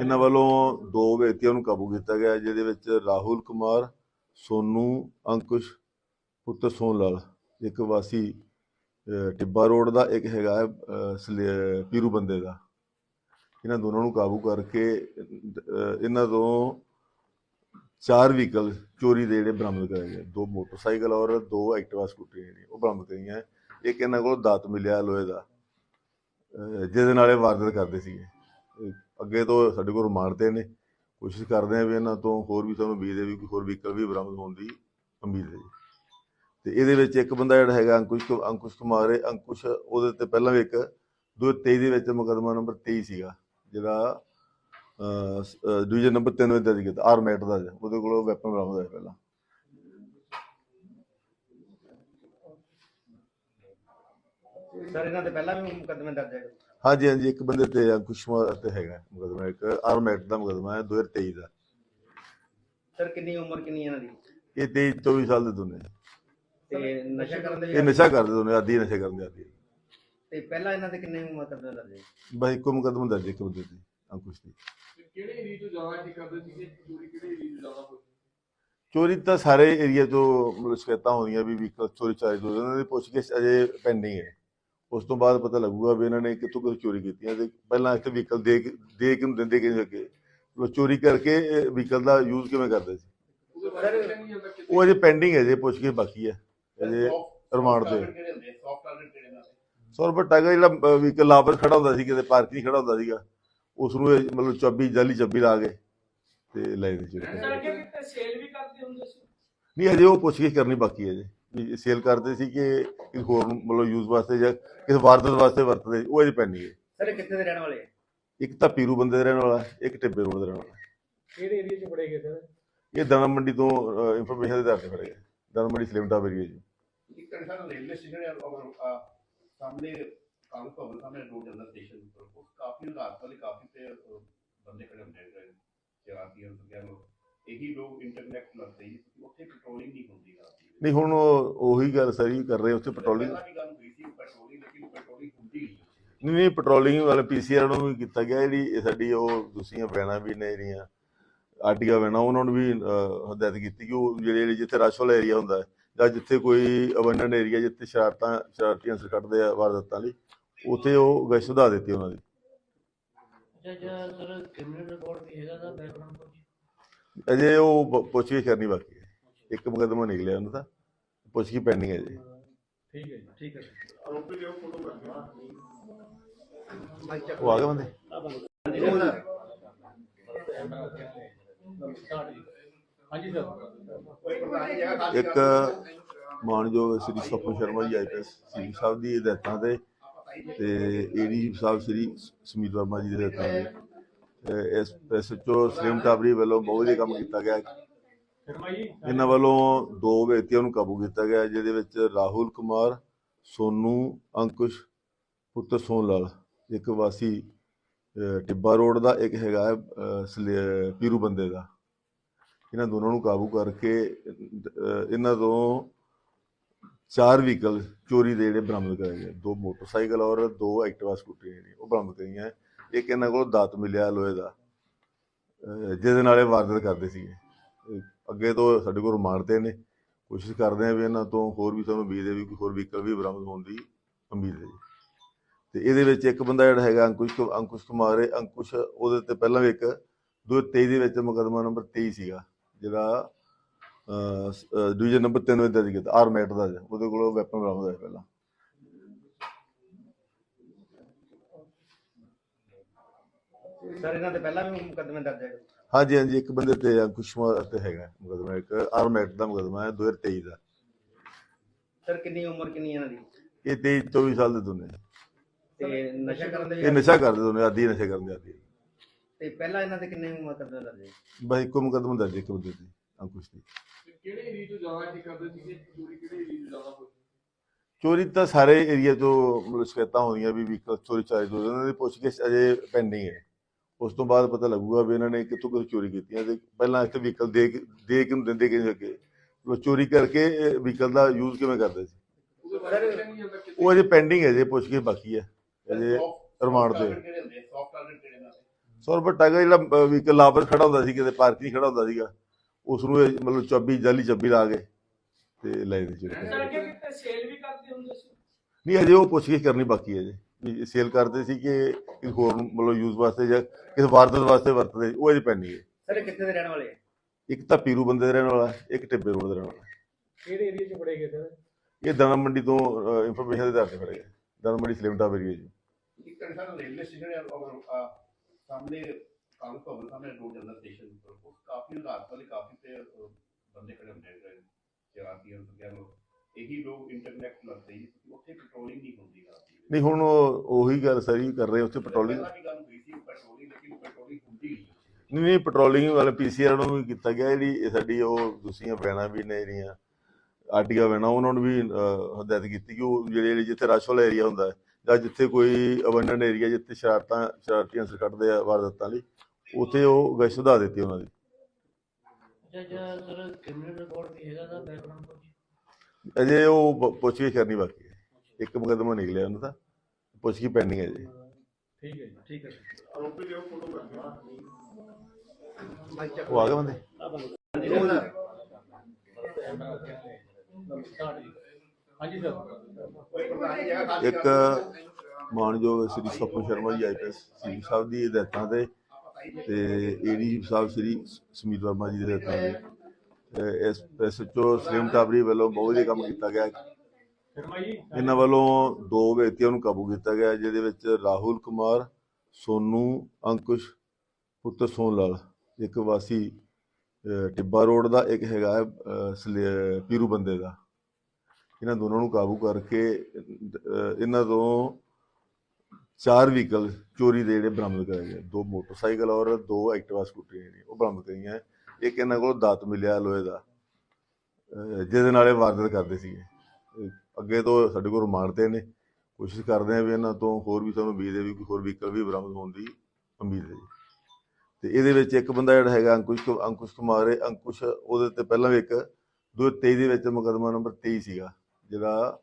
ਇਹਨਾਂ ਵੱਲੋਂ ਦੋ ਵਿਅਕਤੀਆਂ ਨੂੰ ਕਾਬੂ ਕੀਤਾ ਗਿਆ, ਜਿਹਦੇ ਵਿੱਚ ਰਾਹੁਲ ਕੁਮਾਰ, ਸੋਨੂ, ਅੰਕੁਸ਼, ਪੁੱਤਰ ਸੋਨ ਲਾਲ ਇੱਕ ਵਾਸੀ ਟਿੱਬਾ ਰੋਡ ਦਾ, ਇੱਕ ਹੈਗਾ ਸਲੇ- ਪੀਰੂ ਬੰਦੇ ਦਾ। ਇਹਨਾਂ ਦੋਨਾਂ ਨੂੰ ਕਾਬੂ ਕਰਕੇ ਇਹਨਾਂ ਤੋਂ ਚਾਰ ਵਹੀਕਲ ਚੋਰੀ ਦੇ ਜਿਹੜੇ ਬਰਾਮਦ ਕਰਾਏ ਗਏ। ਦੋ ਮੋਟਰਸਾਈਕਲ ਔਰ ਦੋ ਐਕਟਿਵਾ ਸਕੂਟਰੀ ਜਿਹੜੀਆਂ, ਉਹ ਬਰਾਮਦ ਕਰੀਆਂ। ਇੱਕ ਇਹਨਾਂ ਕੋਲ ਦਾਤ ਮਿਲਿਆ ਲੋਹੇ ਦਾ ਜਿਹਦੇ ਨਾਲ ਇਹ ਵਾਰਦਾਤ ਕਰਦੇ ਸੀਗੇ। ਅੱਗੇ ਤੋਂ ਸਾਡੇ ਕੋਲ ਰਿਮਾਂਡ ਨੇ। ਕੋਸ਼ਿਸ਼ ਕਰਦੇ ਆ ਵੀ ਇਹਨਾਂ ਤੋਂ ਹੋਰ ਵੀ ਸਾਨੂੰ ਉਮੀਦ ਹੈ ਵੀ ਕੋਈ ਹੋਰ ਵਹੀਕਲ ਵੀ ਬਰਾਮਦ ਹੋਣ ਦੀ ਉਮੀਦ ਹੈ ਜੀ ਤੇ ਇਹਦੇ ਵਿੱਚ ਇੱਕ ਬੰਦਾ ਜਿਹੜਾ ਹੈਗਾ, ਅੰਕੁਸ਼ ਕੁ- ਅੰਕੁਸ਼ ਕੁਮਾਰ ਹੈ ਅੰਕੁਸ਼ ਉਹਦੇ ਤੇ ਪਹਿਲਾਂ ਵੀ ਇੱਕ 2023 ਦੇ ਵਿੱਚ ਮੁਕੱਦਮਾ ਨੰਬਰ 23 ਸੀਗਾ। ਜਿਹੜਾ ਡਿਵੀਜ਼ਨ ਨੰਬਰ 3 ਵਿੱਚ ਦਰਜ ਕੀਤਾ ਆਰਮੈਟ ਦਾ। ਉਹਦੇ ਕੋਲੋਂ ਵੈਪਨ ਬਰਾਮਦ ਹੋਇਆ ਪਹਿਲਾਂ। ਸਰ ਇਹਨਾਂ ਦੇ ਪਹਿਲਾਂ ਵੀ ਮੁਕੱਦਮੇ ਦਰਜ ਹੈ ਹਾਂਜੀ ਹਾਂਜੀ ਇੱਕ ਬੰਦੇ ਤੇ ਅੰਕੁਸ਼ ਕੁਮਾਰ ਤੇ ਹੈਗਾ ਮੁਕੱਦਮਾ ਇੱਕ ਆਰਮੈਟ ਦਾ ਮੁਕੱਦਮਾ ਹੈ 2023 ਦਾ। ਸਰ ਕਿੰਨੀ ਉਮਰ ਕਿੰਨੀ ਇਹਨਾਂ ਦੀ? ਇਹ 23 24 ਸਾਲ ਦੇ ਦੋਨੇ। ਤੇ ਨਸ਼ਾ ਕਰਨ ਦੇ ਇਹ ਨਸ਼ਾ ਕਰਦੇ ਦੋਨੇ ਆਦੀ ਨਸ਼ਾ ਕਰਨ ਦੇ ਆਦੀ ਤੇ ਪਹਿਲਾਂ ਇਹਨਾਂ ਦੇ ਕਿੰਨੇ ਮੁਕੱਦਮੇ ਦਰਜ ਹੈ ਬਸ ਇੱਕੋ ਮੁਕੱਦਮਾ ਦਰਜ ਇੱਕ ਬੰਦੇ ਤੇ ਅੰਕੁਸ਼ ਦੀ ਕਿਹੜੇ ਏਰੀਆ ਤੋਂ ਜ਼ਿਆਦਾ ਕੀ ਕਰਦੇ ਸੀਗੇ ਚੋਰੀ ਕਿਹੜੇ ਏਰੀਆ ਤੋਂ ਜ਼ਿਆਦਾ ਹੋਈ? ਚੋਰੀ ਤਾਂ ਸਾਰੇ ਏਰੀਆ ਤੋਂ ਮਤਲਬ ਸ਼ਿਕਾਇਤਾਂ ਹੋਈਆਂ ਵੀ ਵਹੀਕਲ ਚੋਰੀ ਚਾਰੀ ਤੋਂ ਇਹਨਾਂ ਦੀ ਪੁੱਛਗਿੱਛ ਅਜੇ ਪੈਂਡਿੰਗ ਹੈ। ਉਸ ਤੋਂ ਬਾਅਦ ਪਤਾ ਲੱਗੂਗਾ ਵੀ ਇਹਨਾਂ ਨੇ ਕਿੱਥੋਂ ਕਿੱਥੋਂ ਚੋਰੀ ਕੀਤੀਆਂ ਤੇ ਪਹਿਲਾਂ ਇੱਥੇ ਵਹੀਕਲ ਦੇ ਕੇ- ਦੇ ਕਿਉਂ ਦਿੰਦੇ ਕਿਉਂ ਅੱਗੇ। ਮਤਲਬ ਚੋਰੀ ਕਰਕੇ ਵਹੀਕਲ ਦਾ ਯੂਜ਼ ਕਿਵੇਂ ਕਰਦੇ ਸੀ? ਉਹਦੇ ਬਾਰੇ ਨਹੀਂ ਜਾਂਦਾ ਉਹ ਅਜੇ ਪੈਂਡਿੰਗ ਹੈ ਜੇ ਪੁੱਛਗਿੱਛ ਬਾਕੀ ਹੈ। ਅਜੇ ਰਿਮਾਂਡ ਤੇ ਕਿਹੜੇ ਹੁੰਦੇ? ਸੌਫਟ 100 ਰੁਪਏ ਟਾਈਗਰ ਜਿਹੜਾ ਵਹੀਕਲ ਲਾਪਰ ਖੜਾ ਹੁੰਦਾ ਸੀ ਕਿਤੇ ਪਾਰਕਿੰਗ ਖੜਾ ਹੁੰਦਾ ਸੀਗਾ ਉਸ ਨੂੰ ਇਹ ਮਤਲਬ ਚਾਬੀ ਜਾਲੀ ਚਾਬੀ ਲਾ ਕੇ ਤੇ ਲੈ ਦੇ ਚੁੱਕੇ ਸੇਲ ਵੀ ਕਰਦੇ ਹੁੰਦੇ ਸੀ। ਨਹੀਂ ਅਜੇ ਉਹ ਪੁੱਛਗਿੱਛ ਕਰਨੀ ਬਾਕੀ ਹੈ ਜੀ। ਸੇਲ ਕਰਦੇ ਸੀ ਕਿ ਕਿਸੇ ਹੋਰ ਮਤਲਬ ਯੂਜ਼ ਵਾਸਤੇ ਜਾਂ ਕਿਸੇ ਵਾਰਦਾਤ ਵਾਸਤੇ ਵਰਤਦੇ ਉਹ ਅਜੇ ਪੈਣੀ ਹੈ। ਸਰ ਕਿੱਥੇ ਦੇ ਰਹਿਣ ਵਾਲੇ ਇੱਕ ਤਾਂ ਪੀਰੂ ਬੰਦੇ ਦੇ ਰਹਿਣ ਵਾਲਾ ਇੱਕ ਟਿੱਬੇ ਰੋਡ ਦੇ ਰਹਿਣ ਵਾਲਾ। ਕਿਹੜੇ ਏਰੀਆ 'ਚ ਫੜੇ ਗਏ ਸਰ? ਇਹ ਦਾਣਾ ਮੰਡੀ ਤੋਂ ਇਨਫੋਰਮੇਸ਼ਨ ਦੇ ਆਧਾਰ ਤੇ ਫੜੇ ਗਏ। ਦਾਣਾ ਮੰਡੀ ਸਲੇਮਟਾ ਏਰੀਆ ਜੀ ਇੱਕ ਤਾਂ ਸਾਨੂੰ ਰੇਲਵੇ ਸਟੇਸ਼ਨ ਸਾਹਮਣੇ ਕਾਂਗਰਸ ਭਵਨ ਸਾਹਮਣੇ ਰੋਡ ਜਾਂਦਾ ਸਟੇਸ਼ਨ ਉਹ ਕਾਫੀ ਰਾਤ ਵਾਲੇ ਕਾਫੀ ਤੇ ਅਹ, ਬੰਦੇ ਖੜੇ ਹੁੰਦੇ ਨੇ ਅੰਸਰ ਕਹਿ ਲਓ। ਇਹੀ ਲੋਕ ਇੰਟਰਨੈਟ ਲੱਗਦੇ ਜੀ ਉੱਥੇ ਪੈਟਰੋਲਿੰਗ ਨਹੀਂ ਹੁੰਦੀ ਰਾਤ ਦੀ। ਨਹੀਂ ਹੁਣ ਉਹ- ਉਹੀ ਗੱਲ ਸਹੀ ਕਰ ਰਹੇ ਉੱਥੇ ਪੈਟਰੋਲਿੰਗ ਪਹਿਲਾਂ ਵੀ ਗੱਲ ਹੋਈ ਸੀ ਪੈਟਰੋਲਿੰਗ ਲੇਕਿਨ ਪੈਟਰੋਲਿੰਗ ਹੁੰਦੀ ਨਹੀਂ ਨਹੀਂ ਨਹੀਂ ਪੈਟਰੋਲਿੰਗ ਵਾਲੇ ਪੀਸੀਆਰ ਨੂੰ ਵੀ ਕੀਤਾ ਗਿਆ ਜਿਹੜੀ ਇਹ ਸਾਡੀ ਉਹ ਦੂਸਰੀਆਂ ਵੈਨਾਂ ਵੀ ਨੇ ਜਿਹੜੀਆਂ ਆਰਟੀਆ ਵੈਨਾਂ ਉਹਨਾਂ ਨੂੰ ਵੀ ਅਹ, ਹਦਾਇਤ ਕੀਤੀ ਕਿ ਉਹ ਜਿਹੜੇ ਜਿੱਥੇ ਰਸ਼ ਵਾਲਾ ਏਰੀਆ ਹੁੰਦਾ ਹੈ ਜਾਂ ਜਿੱਥੇ ਕੋਈ ਅਬੰਡਨ ਏਰੀਆ ਜਿੱਥੇ ਸ਼ਰਾਰਤਾਂ ਸ਼ਰਾਰਤੀਆਂ ਅੰਸਰ ਕੱਢਦੇ ਆ ਵਾਰਦਾਤਾਂ ਲਈ ਉੱਥੇ ਉਹ ਗਸ਼ਤ ਵਧਾ ਦਿੱਤੀ ਉਹਨਾਂ ਦੀ। ਅਜੇ ਉਹ ਪੁੱਛਗਿੱਛ ਕਰਨੀ ਬਾਕੀ ਹੈ। ਇੱਕ ਮੁਕੱਦਮਾ ਨਿਕਲਿਆ ਉਹਨਾਂ ਦਾ ਪੁੱਛਗਿੱਛ ਪੈਂਡਿੰਗ ਹੈ ਜੀ। ਠੀਕ ਹੈ ਜੀ ਠੀਕ ਹੈ। ਉਹ ਆ ਗਏ ਬੰਦੇ? ਹਾਂਜੀ ਸਰ। ਇੱਕ ਮਾਨਯੋਗ ਸ੍ਰੀ ਸਪਨ ਸ਼ਰਮਾ ਜੀ ਆਈਪੀਐਸ ਸੀ ਸਾਹਿਬ ਦੀ ਹਦਾਇਤਾਂ ਤੇ ਤੇ ਏਡੀ ਸਾਹਿਬ ਸ੍ਰੀ ਸਮੀਤ ਵਰਮਾ ਜੀ ਦੇ ਹਦਾਇਤਾਂ ਤੇ। ਇਸ ਐਸਐਚਓ ਸਲੀਮ ਟਾਬਰੀ ਵੱਲੋਂ ਬਹੁਤ ਵਧੀਆ ਕੰਮ ਕੀਤਾ ਗਿਆ। ਇਹਨਾਂ ਵੱਲੋਂ ਦੋ ਵਿਅਕਤੀਆਂ ਨੂੰ ਕਾਬੂ ਕੀਤਾ ਗਿਆ ਜਿਹਦੇ ਵਿੱਚ ਰਾਹੁਲ ਕੁਮਾਰ ਸੋਨੂ ਅੰਕੁਸ਼ ਪੁੱਤਰ ਸੋਨ ਲਾਲ ਇੱਕ ਵਾਸੀ ਟਿੱਬਾ ਰੋਡ ਦਾ ਇੱਕ ਹੈਗਾ ਹੈ, ਪੀਰੂ ਬੰਦੇ ਦਾ। ਇਹਨਾਂ ਦੋਨਾਂ ਨੂੰ ਕਾਬੂ ਕਰਕੇ ਇਹਨਾਂ ਤੋਂ ਚਾਰ ਵਹੀਕਲ ਚੋਰੀ ਦੇ ਜਿਹੜੇ ਬਰਾਮਦ ਕਰਾਏ ਗਏ। ਦੋ ਮੋਟਰਸਾਈਕਲ ਔਰ ਦੋ ਐਕਟਿਵਾ ਸਕੂਟਰੀ ਨੇ ਉਹ ਬਰਾਮਦ ਕਰੀਆਂ। ਇੱਕ ਇਹਨਾਂ ਕੋਲ ਦਾਤ ਮਿਲਿਆ ਲੋਹੇ ਦਾ ਜਿਹਦੇ ਨਾਲ ਇਹ ਵਾਰਦਾਤ ਕਰਦੇ ਸੀਗੇ। ਅੱਗੇ ਤੋਂ ਸਾਡੇ ਕੋਲ ਰਿਮਾਂਡ ਤੇ ਨੇ। ਕੋਸ਼ਿਸ਼ ਕਰਦੇ ਆ ਵੀ ਇਹਨਾਂ ਤੋਂ ਹੋਰ ਵੀ ਸਾਨੂੰ ਉਮੀਦ ਹੈ ਵੀ ਕੋਈ ਹੋਰ ਵਹੀਕਲ ਵੀ ਬਰਾਮਦ ਹੋਣ ਦੀ ਉਮੀਦ ਹੈ ਜੀ। ਤੇ ਇਹਦੇ ਵਿੱਚ ਇੱਕ ਬੰਦਾ ਜਿਹੜਾ ਹੈਗਾ, ਅੰਕੁਸ਼ ਕੁ- ਅੰਕੁਸ਼ ਕੁਮਾਰ ਹੈ ਅੰਕੁਸ਼ ਉਹਦੇ ਤੇ ਪਹਿਲਾਂ ਵੀ ਇੱਕ 2023 ਦੇ ਵਿੱਚ ਮੁਕੱਦਮਾ ਨੰਬਰ 23 ਸੀਗਾ। ਜਿਹੜਾ ਡਿਵੀਜ਼ਨ ਨੰਬਰ 3 ਵਿੱਚ ਦਰਜ ਕੀਤਾ ਆਰਮੈਟ ਦਾ। ਉਹਦੇ ਕੋਲੋਂ ਵੈਪਨ ਬਰਾਮਦ ਹੋਇਆ ਪਹਿਲਾਂ। ਸਰ ਇਹਨਾਂ ਦੇ ਪਹਿਲਾਂ ਵੀ ਮੁਕੱਦਮੇ ਦਰਜ ਹੈ ਹਾਂਜੀ ਹਾਂਜੀ ਇੱਕ ਬੰਦੇ ਤੇ ਅੰਕੁਸ਼ ਕੁਮਾਰ ਤੇ ਹੈਗਾ ਮੁਕੱਦਮਾ ਇੱਕ ਆਰਮੈਟ ਦਾ ਮੁਕੱਦਮਾ ਹੈ 2023 ਦਾ। ਸਰ ਕਿੰਨੀ ਉਮਰ ਕਿੰਨੀ ਇਹਨਾਂ ਦੀ? ਇਹ 23 24 ਸਾਲ ਦੇ ਦੋਨੇ। ਤੇ ਨਸ਼ਾ ਕਰਨ ਦੇ ਇਹ ਨਸ਼ਾ ਕਰਦੇ ਦੋਨੇ ਆਦੀ ਨਸ਼ਾ ਕਰਨ ਦੇ ਆਦੀ ਤੇ ਪਹਿਲਾਂ ਇਹਨਾਂ ਦੇ ਕਿੰਨੇ ਮੁਕੱਦਮੇ ਦਰਜ ਹੈ? ਬਸ ਇੱਕੋ ਮੁਕੱਦਮਾ ਦਰਜ ਇੱਕ ਬੰਦੇ ਤੇ ਅੰਕੁਸ਼ ਦੀ ਕਿਹੜੇ ਏਰੀਆ ਤੋਂ ਜ਼ਿਆਦਾ ਇੱਥੇ ਕਰਦੇ ਸੀਗੇ ਚੋਰੀ ਕਿਹੜੇ ਏਰੀਆ ਤੋਂ ਜ਼ਿਆਦਾ ਹੋਈ? ਚੋਰੀ ਤਾਂ ਸਾਰੇ ਏਰੀਆ ਤੋਂ ਮਤਲਬ ਸ਼ਿਕਾਇਤਾਂ ਹੋਈਆਂ ਵੀ ਵਹੀਕਲ ਚੋਰੀ ਚਾਰੀ ਤੋਂ ਇਹਨਾਂ ਦੀ ਪੁੱਛਗਿੱਛ ਅਜੇ ਪੈਂਡਿੰਗ ਹੈ। ਉਸ ਤੋਂ ਬਾਅਦ ਪਤਾ ਲੱਗੂਗਾ ਵੀ ਇਹਨਾਂ ਨੇ ਕਿੱਥੋਂ ਕਿੱਥੋਂ ਚੋਰੀ ਕੀਤੀਆਂ ਤੇ ਪਹਿਲਾਂ ਇੱਥੇ ਵਹੀਕਲ ਦੇ ਕੇ- ਦੇ ਕਿਉਂ ਦਿੰਦੇ ਕਿਉਂ ਅੱਗੇ। ਮਤਲਬ ਚੋਰੀ ਕਰਕੇ ਵਹੀਕਲ ਦਾ ਯੂਜ਼ ਕਿਵੇਂ ਕਰਦੇ ਸੀ? ਉਹਦੇ ਬਾਰੇ ਪਤਾ ਨਹੀਂ ਜਾਂਦਾ ਕਿ ਉਹ ਅਜੇ ਪੈਂਡਿੰਗ ਹੈ ਜੇ ਪੁੱਛਗਿੱਛ ਬਾਕੀ ਹੈ। ਅਜੇ ਰਿਮਾਂਡ ਤੇ ਕਿਹੜੇ ਹੁੰਦੇ? ਸੌਫਟ ਟਾਰਗੇਟ ਕਿਹੜੇ ਨਾਲ ਸੌ ਰੁਪਏ ਟਾਗਾ ਜਿਹੜਾ ਵਹੀਕਲ ਲਾਪਰ ਖੜਾ ਹੁੰਦਾ ਸੀ ਕਿਤੇ ਪਾਰਕਿੰਗ ਖੜਾ ਹੁੰਦਾ ਸੀਗਾ ਉਸ ਨੂੰ ਇਹ ਮਤਲਬ ਚਾਬੀ ਜਾਲੀ ਚਾਬੀ ਲਾ ਕੇ ਤੇ ਲੈ ਦੇ ਚੋਰੀ ਸੇਲ ਵੀ ਕਰਦੇ ਹੁੰਦੇ ਸੀ। ਨਹੀਂ ਅਜੇ ਉਹ ਪੁੱਛਗਿੱਛ ਕਰਨੀ ਬਾਕੀ ਹੈ ਜੀ। ਸੇਲ ਕਰਦੇ ਸੀ ਕਿ ਕਿਸੇ ਹੋਰ ਨੂੰ ਮਤਲਬ ਯੂਜ਼ ਵਾਸਤੇ ਜਾਂ ਕਿਸੇ ਵਾਰਦਾਤ ਵਾਸਤੇ ਵਰਤਦੇ ਉਹ ਅਜੇ ਪੈਂਡਿੰਗ ਹੈ। ਸਰ ਕਿੱਥੇ ਦੇ ਰਹਿਣ ਵਾਲੇ? ਇੱਕ ਤਾਂ ਪੀਰੂ ਬੰਦੇ ਦੇ ਰਹਿਣ ਵਾਲਾ ਇੱਕ ਟਿੱਬੇ ਰੋਡ ਦੇ ਰਹਿਣ ਵਾਲਾ। ਕਿਹੜੇ ਏਰੀਆ 'ਚ ਬੜੇ ਗਏ ਸਰ? ਇਹ ਦਾਣਾ ਮੰਡੀ ਤੋਂ ਇਨਫੋਰਮੇਸ਼ਨ ਦੇ ਆਧਾਰ ਤੇ ਫੜੇ ਗਏ। ਦਾਣਾ ਮੰਡੀ ਸਲਿਮ ਟਾਪ ਏਰੀਆ ਜੀ ਇੱਕ ਤਾਂ ਸਰ ਰੇਲਵੇ ਸਟੇਸ਼ਨ ਹੈ ਔਰ ਅਹ, ਸਾਹਮਣੇ ਕਾਂਗਰਸ ਭਵਨ ਸਾਹਮਣੇ ਰੋਡ ਜਾਂਦਾ ਸਟੇਸ਼ਨ ਉੱਪਰ। ਉਹ ਕਾਫੀ ਰਾਤ ਵਾਲੇ ਕਾਫੀ ਤੇ ਅਹ, ਬੰਦੇ ਖੜੇ ਹੁੰਦੇ ਨੇ ਅੰਸਰ ਕਹਿ ਲਓ ਇਹੀ ਲੋਕ ਇੰਟਰਨੈਟ ਲੱਗਦੇ ਜੀ। ਉੱਥੇ ਪੈਟਰੋਲਿੰਗ ਨਹੀਂ ਹੁੰਦੀ ਰਾਤ ਦੀ। ਨਹੀਂ ਹੁਣ ਉਹ- ਉਹੀ ਗੱਲ ਸਹੀ ਕਰ ਰਹੇ ਉੱਥੇ ਪੈਟਰੋਲਿੰਗ ਪਹਿਲਾਂ ਵੀ ਗੱਲ ਹੋਈ ਸੀ ਪੈਟਰੋਲਿੰਗ ਲੇਕਿਨ ਪੈਟਰੋਲਿੰਗ ਹੁੰਦੀ ਨਹੀਂ ਨਹੀਂ ਨਹੀਂ ਪੈਟਰੋਲਿੰਗ ਵਾਲੇ ਪੀਸੀਆਰ ਨੂੰ ਵੀ ਕੀਤਾ ਗਿਆ ਜਿਹੜੀ ਇਹ ਸਾਡੀ ਉਹ ਦੂਸਰੀਆਂ ਵੈਨਾਂ ਵੀ ਨੇ ਜਿਹੜੀਆਂ ਆਰਟੀਆ ਵੈਨਾਂ ਉਹਨਾਂ ਨੂੰ ਵੀ ਅਹ, ਹਦਾਇਤ ਕੀਤੀ ਕਿ ਉਹ ਜਿਹੜੇ ਜਿੱਥੇ ਰਸ਼ ਵਾਲਾ ਏਰੀਆ ਹੁੰਦਾ ਹੈ ਜਾਂ ਜਿੱਥੇ ਕੋਈ ਅਬੰਡਨ ਏਰੀਆ ਜਿੱਥੇ ਸ਼ਰਾਰਤਾਂ ਸ਼ਰਾਰਤੀਆਂ ਅੰਸਰ ਕੱਢਦੇ ਆ ਵਾਰਦਾਤਾਂ ਲਈ ਉੱਥੇ ਉਹ ਗਸ਼ਤ ਵਧਾ ਦਿੱਤੀ ਉਹਨਾਂ ਦੀ। ਅਜੇ ਉਹ ਪੁੱਛਗਿੱਛ ਕਰਨੀ ਬਾਕੀ ਹੈ। ਇੱਕ ਮੁਕੱਦਮਾ ਨਿਕਲਿਆ ਉਹਨਾਂ ਦਾ ਪੁੱਛਗਿੱਛ ਪੈਂਡਿੰਗ ਹੈ ਜੀ। ਠੀਕ ਹੈ ਜੀ ਠੀਕ ਹੈ ਉਹ ਆ ਗਏ ਬੰਦੇ? ਹਾਂਜੀ ਸਰ। ਇੱਕ ਮਾਨਯੋਗ ਸ੍ਰੀ ਸਪਨ ਸ਼ਰਮਾ ਜੀ ਆਈਪੀਐਸ ਸੀ ਸਾਹਿਬ ਦੀ ਹਦਾਇਤਾਂ ਤੇ ਤੇ ਏਡੀ ਸਾਹਿਬ ਸ੍ਰੀ ਸਮੀਤ ਵਰਮਾ ਜੀ ਦੇ ਹਦਾਇਤਾਂ ਤੇ ਐਸ ਐਸਐਚਓ ਸਲੀਮ ਟਾਬਰੀ ਵੱਲੋਂ ਬਹੁਤ ਵਧੀਆ ਕੰਮ ਕੀਤਾ ਗਿਆ। ਸ਼ਰਮਾ ਇਹਨਾਂ ਵੱਲੋਂ ਦੋ ਵਿਅਕਤੀਆਂ ਨੂੰ ਕਾਬੂ ਕੀਤਾ ਗਿਆ ਜਿਹਦੇ ਵਿੱਚ ਰਾਹੁਲ ਕੁਮਾਰ ਸੋਨੂ ਅੰਕੁਸ਼ ਪੁੱਤਰ ਸੋਨ ਲਾਲ ਇੱਕ ਵਾਸੀ ਟਿੱਬਾ ਰੋਡ ਦਾ ਇੱਕ ਹੈਗਾ ਹੈ, ਪੀਰੂ ਬੰਦੇ ਦਾ। ਇਹਨਾਂ ਦੋਨਾਂ ਨੂੰ ਕਾਬੂ ਕਰਕੇ ਇਹਨਾਂ ਤੋਂ ਚਾਰ ਵਹੀਕਲ ਚੋਰੀ ਦੇ ਜਿਹੜੇ ਬਰਾਮਦ ਕਰਾਏ ਗਏ। ਦੋ ਮੋਟਰਸਾਈਕਲ ਔਰ ਦੋ ਐਕਟਿਵਾ ਸਕੂਟਰੀਆਂ ਨੇ ਉਹ ਬਰਾਮਦ ਕਰੀਆਂ। ਇੱਕ ਇਹਨਾਂ ਕੋਲ ਦਾਤ ਮਿਲਿਆ ਲੋਹੇ ਦਾ ਜਿਹਦੇ ਨਾਲ ਇਹ ਵਾਰਦਾਤ ਕਰਦੇ ਸੀਗੇ। ਅੱਗੇ ਤੋਂ ਸਾਡੇ ਕੋਲ ਰਿਮਾਂਡ ਤੇ ਨੇ। ਕੋਸ਼ਿਸ਼ ਕਰਦੇ ਆ ਵੀ ਇਹਨਾਂ ਤੋਂ ਹੋਰ ਵੀ ਸਾਨੂੰ ਉਮੀਦ ਹੈ ਵੀ ਕੋਈ ਹੋਰ ਵਹੀਕਲ ਵੀ ਬਰਾਮਦ ਹੋਣ ਦੀ ਉਮੀਦ ਹੈ। ਜੀ ਤੇ ਇਹਦੇ ਵਿੱਚ ਇੱਕ ਬੰਦਾ ਜਿਹੜਾ ਹੈਗਾ ਅੰਕੁਸ਼ ਕੁ- ਅੰਕੁਸ਼ ਕੁਮਾਰ ਹੈ ਅੰਕੁਸ਼ ਉਹਦੇ ਤੇ ਪਹਿਲਾਂ ਵੀ ਇੱਕ 2023 ਦੇ ਵਿੱਚ ਮੁਕੱਦਮਾ ਨੰਬਰ 23 ਸੀਗਾ। ਜਿਹੜਾ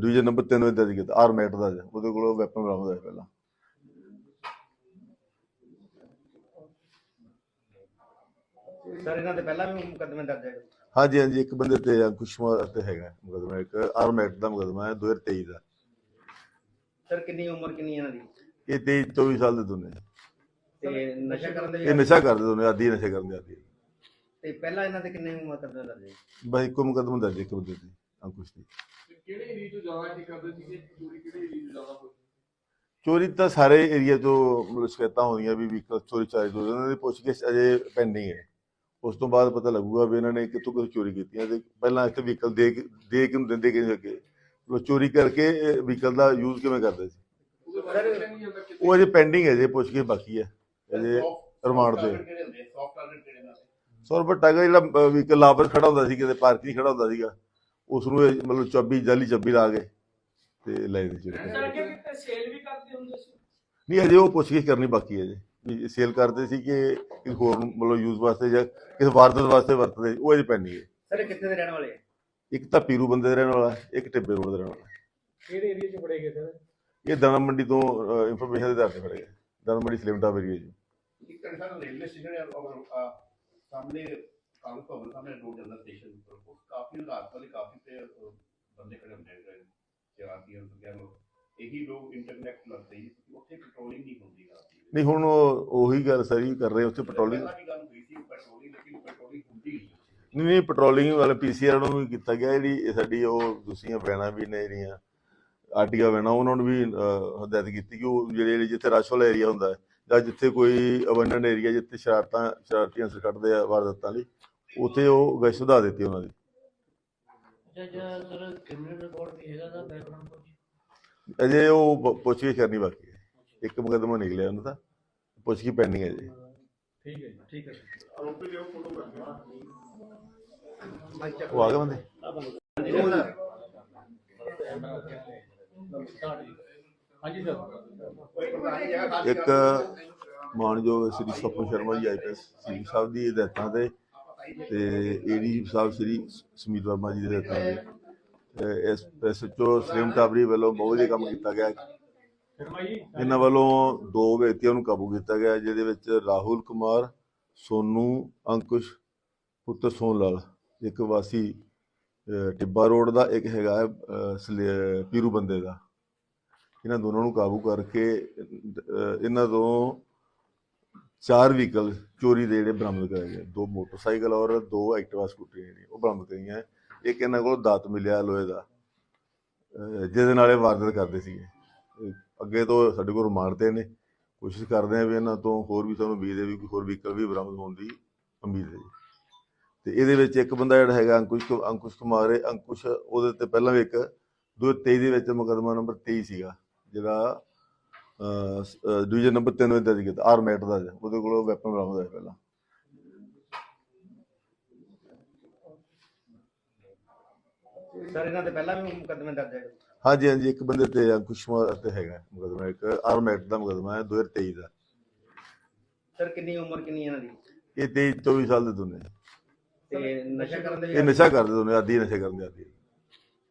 ਡਿਵੀਜ਼ਨ ਨੰਬਰ 3 ਵਿੱਚ ਦਰਜ ਕੀਤਾ ਆਰਮੈਟ ਦਾ। ਉਹਦੇ ਕੋਲੋਂ ਵੈਪਨ ਬਰਾਮਦ ਹੋਇਆ ਪਹਿਲਾਂ। ਸਰ ਇਹਨਾਂ ਦੇ ਪਹਿਲਾਂ ਵੀ ਮੁਕੱਦਮੇ ਦਰਜ ਹੈ ਹਾਂਜੀ ਹਾਂਜੀ ਇੱਕ ਬੰਦੇ ਤੇ ਅੰਕੁਸ਼ ਕੁਮਾਰ ਤੇ ਹੈਗਾ ਮੁਕੱਦਮਾ ਇੱਕ ਆਰਮੈਟ ਦਾ ਮੁਕੱਦਮਾ ਹੈ 2023 ਦਾ। ਸਰ ਕਿੰਨੀ ਉਮਰ ਕਿੰਨੀ ਇਹਨਾਂ ਦੀ? ਇਹ 23 24 ਸਾਲ ਦੇ ਦੋਨੇ। ਤੇ ਨਸ਼ਾ ਕਰਨ ਦੇ ਇਹ ਨਸ਼ਾ ਕਰਦੇ ਦੋਨੇ ਆਦੀ ਨਸ਼ਾ ਕਰਨ ਦੇ ਆਦੀ ਤੇ ਪਹਿਲਾਂ ਇਹਨਾਂ ਦੇ ਕਿੰਨੇ ਮੁਕੱਦਮੇ ਦਰਜ ਹੈ? ਬਸ ਇੱਕੋ ਮੁਕੱਦਮਾ ਦਰਜ ਇੱਕ ਬੰਦੇ ਤੇ ਅੰਕੁਸ਼ ਦੀ ਕਿਹੜੇ ਏਰੀਆ ਤੋਂ ਜ਼ਿਆਦਾ ਇੱਥੇ ਕਰਦੇ ਸੀਗੇ ਚੋਰੀ ਕਿਹੜੇ ਏਰੀਆ ਤੋਂ ਜ਼ਿਆਦਾ ਹੋਈ? ਚੋਰੀ ਤਾਂ ਸਾਰੇ ਏਰੀਆ ਤੋਂ ਮਤਲਬ ਸ਼ਿਕਾਇਤਾਂ ਹੋਈਆਂ ਵੀ ਵਹੀਕਲ ਚੋਰੀ ਚਾਰੇ ਤੋਂ ਉਹਨਾਂ ਦੀ ਪੁੱਛਗਿੱਛ ਅਜੇ ਪੈਂਡਿੰਗ ਹੈ। ਉਸ ਤੋਂ ਬਾਅਦ ਪਤਾ ਲੱਗੂਗਾ ਵੀ ਇਹਨਾਂ ਨੇ ਕਿੱਥੋਂ ਕਿੱਥੋਂ ਚੋਰੀ ਕੀਤੀਆਂ ਤੇ ਪਹਿਲਾਂ ਇੱਥੇ ਵਹੀਕਲ ਦੇ ਕੇ ਦੇ ਕੇ ਨੂੰ ਦਿੰਦੇ ਕਿਵੇਂ ਅੱਗੇ। ਉਹ ਚੋਰੀ ਕਰਕੇ ਵਹੀਕਲ ਦਾ ਯੂਜ਼ ਕਿਵੇਂ ਕਰਦੇ ਸੀ? ਉਹਦੇ ਬਾਰੇ ਪਤਾ ਨਹੀਂ ਜਾਂਦਾ ਕਿੱਥੇ ਉਹ ਅਜੇ ਪੈਂਡਿੰਗ ਹੈ ਜੇ ਪੁੱਛਗਿੱਛ ਬਾਕੀ ਹੈ। ਅਜੇ ਰਿਮਾਂਡ ਤੇ ਸੌਫਟ ਟਾਰਗੇਟ ਕਿਹੜੇ ਹੁੰਦੇ ਸੌ ਰੁਪਏ ਟਾਗਾ ਜਿਹੜਾ ਵਹੀਕਲ ਲਾਪਰ ਖੜਾ ਹੁੰਦਾ ਸੀ ਕਿਤੇ ਪਾਰਕਿੰਗ ਖੜਾ ਹੁੰਦਾ ਸੀਗਾ ਉਸ ਨੂੰ ਇਹ ਮਤਲਬ ਚਾਬੀ ਜਾਲੀ ਚਾਬੀ ਲਾ ਕੇ ਤੇ ਲੈ ਦੇ ਕਿਤੇ ਸੇਲ ਵੀ ਕਰਦੇ ਹੁੰਦੇ ਸੀ। ਨਹੀਂ ਅਜੇ ਉਹ ਪੁੱਛਗਿੱਛ ਕਰਨੀ ਬਾਕੀ ਹੈ ਜੀ ਸੇਲ ਕਰਦੇ ਸੀ ਕਿ ਕਿਸੇ ਹੋਰ ਮਤਲਬ ਯੂਜ਼ ਵਾਸਤੇ ਜਾਂ ਕਿਸੇ ਵਾਰਦਾਤ ਵਾਸਤੇ ਵਰਤਦੇ ਉਹ ਅਜੇ ਪੈਂਡਿੰਗ ਹੈ। ਸਰ ਕਿੱਥੇ ਦੇ ਰਹਿਣ ਵਾਲੇ ਹੈ ਇੱਕ ਤਾਂ ਪੀਰੂ ਬੰਦੇ ਦਾ ਰਹਿਣ ਵਾਲਾ ਇੱਕ ਟਿੱਬੇ ਰੋਡ ਦਾ ਰਹਿਣ ਵਾਲਾ। ਕਿਹੜੇ ਏਰੀਆ 'ਚ ਫੜੇ ਗਏ ਸਰ? ਇਹ ਦਾਣਾ ਮੰਡੀ ਤੋਂ ਇਨਫੋਰਮੇਸ਼ਨ ਦੇ ਆਧਾਰ ਤੇ ਫੜੇ ਗਏ। ਦਾਣਾ ਮੰਡੀ ਸਲਿਮ ਟਾਪ ਏਰੀਆ ਜੀ ਇੱਕ ਤਾਂ ਸਰ ਰੇਲਵੇ ਸਟੇਸ਼ਨ ਸਾਹਮਣੇ ਕਾਂਗਰਸ ਭਵਨ ਸਾਹਮਣੇ ਰੋਡ ਜਾਂਦਾ ਸਟੇਸ਼ਨ ਉੱਪਰ ਉਹ ਕਾਫੀ ਰਾਤ ਵਾਲੇ ਕਾਫੀ ਤੇ ਅਹ, ਬੰਦੇ ਖੜੇ ਹੁੰਦੇ ਨੇ ਅੰਸਰ ਕਹਿ ਲਓ। ਇਹੀ ਲੋਕ ਇੰਟਰਨੈਟ ਲੱਗਦੇ ਜੀ ਉੱਥੇ ਪੈਟਰੋਲਿੰਗ ਨਹੀਂ ਹੁੰਦੀ ਰਾਤ ਦੀ। ਨਹੀਂ ਹੁਣ ਉਹ- ਉਹੀ ਗੱਲ ਸਰੀ ਕਰ ਰਹੇ ਉੱਥੇ ਪੈਟਰੋਲਿੰਗ ਪਹਿਲਾਂ ਵੀ ਗੱਲ ਹੋਈ ਸੀ ਪੈਟਰੋਲਿੰਗ ਲੇਕਿਨ ਪੈਟਰੋਲਿੰਗ ਹੁੰਦੀ ਨਹੀਂ ਨਹੀਂ ਨਹੀਂ ਪੈਟਰੋਲਿੰਗ ਵਾਲੇ ਪੀਸੀਆਰ ਨੂੰ ਵੀ ਕੀਤਾ ਗਿਆ ਜਿਹੜੀ ਇਹ ਸਾਡੀ ਉਹ ਦੂਸਰੀਆਂ ਵੈਨਾਂ ਵੀ ਨੇ ਜਿਹੜੀਆਂ ਆਰਟੀਆ ਵੈਨਾਂ ਉਹਨਾਂ ਨੂੰ ਵੀ ਅਹ, ਹਦਾਇਤ ਕੀਤੀ ਕਿ ਉਹ ਜਿਹੜੇ ਜਿੱਥੇ ਰਸ਼ ਵਾਲਾ ਏਰੀਆ ਹੁੰਦਾ ਹੈ ਜਾਂ ਜਿੱਥੇ ਕੋਈ ਅਬੰਡਨ ਏਰੀਆ ਜਿੱਥੇ ਸ਼ਰਾਰਤਾਂ ਸ਼ਰਾਰਤੀ ਅੰਸਰ ਕੱਢਦੇ ਆ ਵਾਰਦਾਤਾਂ ਲਈ ਉੱਥੇ ਉਹ ਗਸ਼ਤ ਵਧਾ ਦਿੱਤੀ ਉਹਨਾਂ ਦੀ। ਦਾ ਅਜੇ ਉਹ ਪ- ਪੁੱਛਗਿੱਛ ਕਰਨੀ ਬਾਕੀ ਹੈ। ਇੱਕ ਮੁਕੱਦਮਾ ਨਿਕਲਿਆ ਉਹਨਾਂ ਦਾ ਪੁੱਛਗਿੱਛ ਪੈਂਡਿੰਗ ਹੈ ਜੀ। ਠੀਕ ਹੈ ਠੀਕ ਹੈ ਉਹ ਆ ਗਏ ਬੰਦੇ? ਹਾਂਜੀ ਸਰ। ਇੱਕ ਮਾਨਯੋਗ ਸ੍ਰੀ ਸਪਨ ਸ਼ਰਮਾ ਜੀ ਆਈਪੀਐਸ ਸੀ ਸਾਹਿਬ ਦੀ ਹਦਾਇਤਾਂ ਤੇ ਤੇ ਏਡੀ ਸਾਹਿਬ ਸ੍ਰੀ ਸਮੀਤ ਵਰਮਾ ਜੀ ਦੇ ਹਦਾਇਤਾਂ ਤੇ। ਐਸ ਐਸਐਚਓ ਸਲੀਮ ਟਾਬਰੀ ਵੱਲੋਂ ਬਹੁਤ ਵਧੀਆ ਕੰਮ ਕੀਤਾ ਗਿਆ। ਸ਼ਰਮਾ ਇਹਨਾਂ ਵੱਲੋਂ ਦੋ ਵਿਅਕਤੀਆਂ ਨੂੰ ਕਾਬੂ ਕੀਤਾ ਗਿਆ ਜਿਹਦੇ ਵਿੱਚ ਰਾਹੁਲ ਕੁਮਾਰ ਸੋਨੂ ਅੰਕੁਸ਼ ਪੁੱਤਰ ਸੋਨ ਲਾਲ ਇੱਕ ਵਾਸੀ ਟਿੱਬਾ ਰੋਡ ਦਾ ਇੱਕ ਹੈਗਾ ਹੈ, ਪੀਰੂ ਬੰਦੇ ਦਾ। ਇਹਨਾਂ ਦੋਨਾਂ ਨੂੰ ਕਾਬੂ ਕਰਕੇ ਇਹਨਾਂ ਤੋਂ ਚਾਰ ਵਹੀਕਲ ਚੋਰੀ ਦੇ ਜਿਹੜੇ ਬਰਾਮਦ ਕਰਾਏ ਗਏ। ਦੋ ਮੋਟਰਸਾਈਕਲ ਔਰ ਦੋ ਐਕਟਿਵਾ ਸਕੂਟਰੀਆਂ ਜਿਹੜੀਆਂ, ਉਹ ਬਰਾਮਦ ਕਰੀਆਂ। ਇੱਕ ਇਹਨਾਂ ਕੋਲ ਦਾਤ ਮਿਲਿਆ ਲੋਹੇ ਦਾ ਜਿਹਦੇ ਨਾਲ ਇਹ ਵਾਰਦਾਤ ਕਰਦੇ ਸੀਗੇ। ਅੱਗੇ ਤੋਂ ਸਾਡੇ ਕੋਲ ਰਿਮਾਂਡ ਨੇ। ਕੋਸ਼ਿਸ਼ ਕਰਦੇ ਆ ਵੀ ਇਹਨਾਂ ਤੋਂ ਹੋਰ ਵੀ ਸਾਨੂੰ ਉਮੀਦ ਦੇ ਵੀ ਕੋਈ ਹੋਰ ਵਹੀਕਲ ਵੀ ਬਰਾਮਦ ਹੋਣ ਦੀ ਉਮੀਦ ਹੈ। ਜੀ ਤੇ ਇਹਦੇ ਵਿੱਚ ਇੱਕ ਬੰਦਾ ਜਿਹੜਾ ਹੈਗਾ ਅੰਕੁਸ਼ ਕੁ- ਅੰਕੁਸ਼ ਕੁਮਾਰ ਹੈ ਅੰਕੁਸ਼ ਉਹਦੇ ਤੇ ਪਹਿਲਾਂ ਵੀ ਇੱਕ 2023 ਦੇ ਵਿੱਚ ਮੁਕੱਦਮਾ ਨੰਬਰ 23 ਸੀਗਾ। ਜਿਹੜਾ ਡਿਵੀਜ਼ਨ ਨੰਬਰ 3 ਵਿੱਚ ਦਰਜ ਕੀਤਾ ਆਰਮੈਟ ਦਾ। ਉਹਦੇ ਕੋਲੋਂ ਵੈਪਨ ਬਰਾਮਦ ਹੋਇਆ ਪਹਿਲਾਂ। ਸਰ ਇਹਨਾਂ ਦੇ ਪਹਿਲਾਂ ਵੀ ਮੁਕੱਦਮੇ ਦਰਜ ਹੈ ਹਾਂਜੀ ਹਾਂਜੀ ਇੱਕ ਬੰਦੇ ਤੇ ਅੰਕੁਸ਼ ਕੁਮਾਰ ਤੇ ਹੈਗਾ ਮੁਕੱਦਮਾ ਇੱਕ ਆਰਮੈਟ ਦਾ ਮੁਕੱਦਮਾ ਹੈ 2023 ਦਾ। ਸਰ ਕਿੰਨੀ ਉਮਰ ਕਿੰਨੀ ਇਹਨਾਂ ਦੀ? ਇਹ 23 24 ਸਾਲ ਦੇ ਦੋਨੇ। ਤੇ ਨਸ਼ਾ ਕਰਨ ਦੇ ਇਹ ਨਸ਼ਾ ਕਰਦੇ ਦੋਨੇ ਆਦੀ ਨਸ਼ਾ ਕਰਨ ਦੇ ਆਦੀ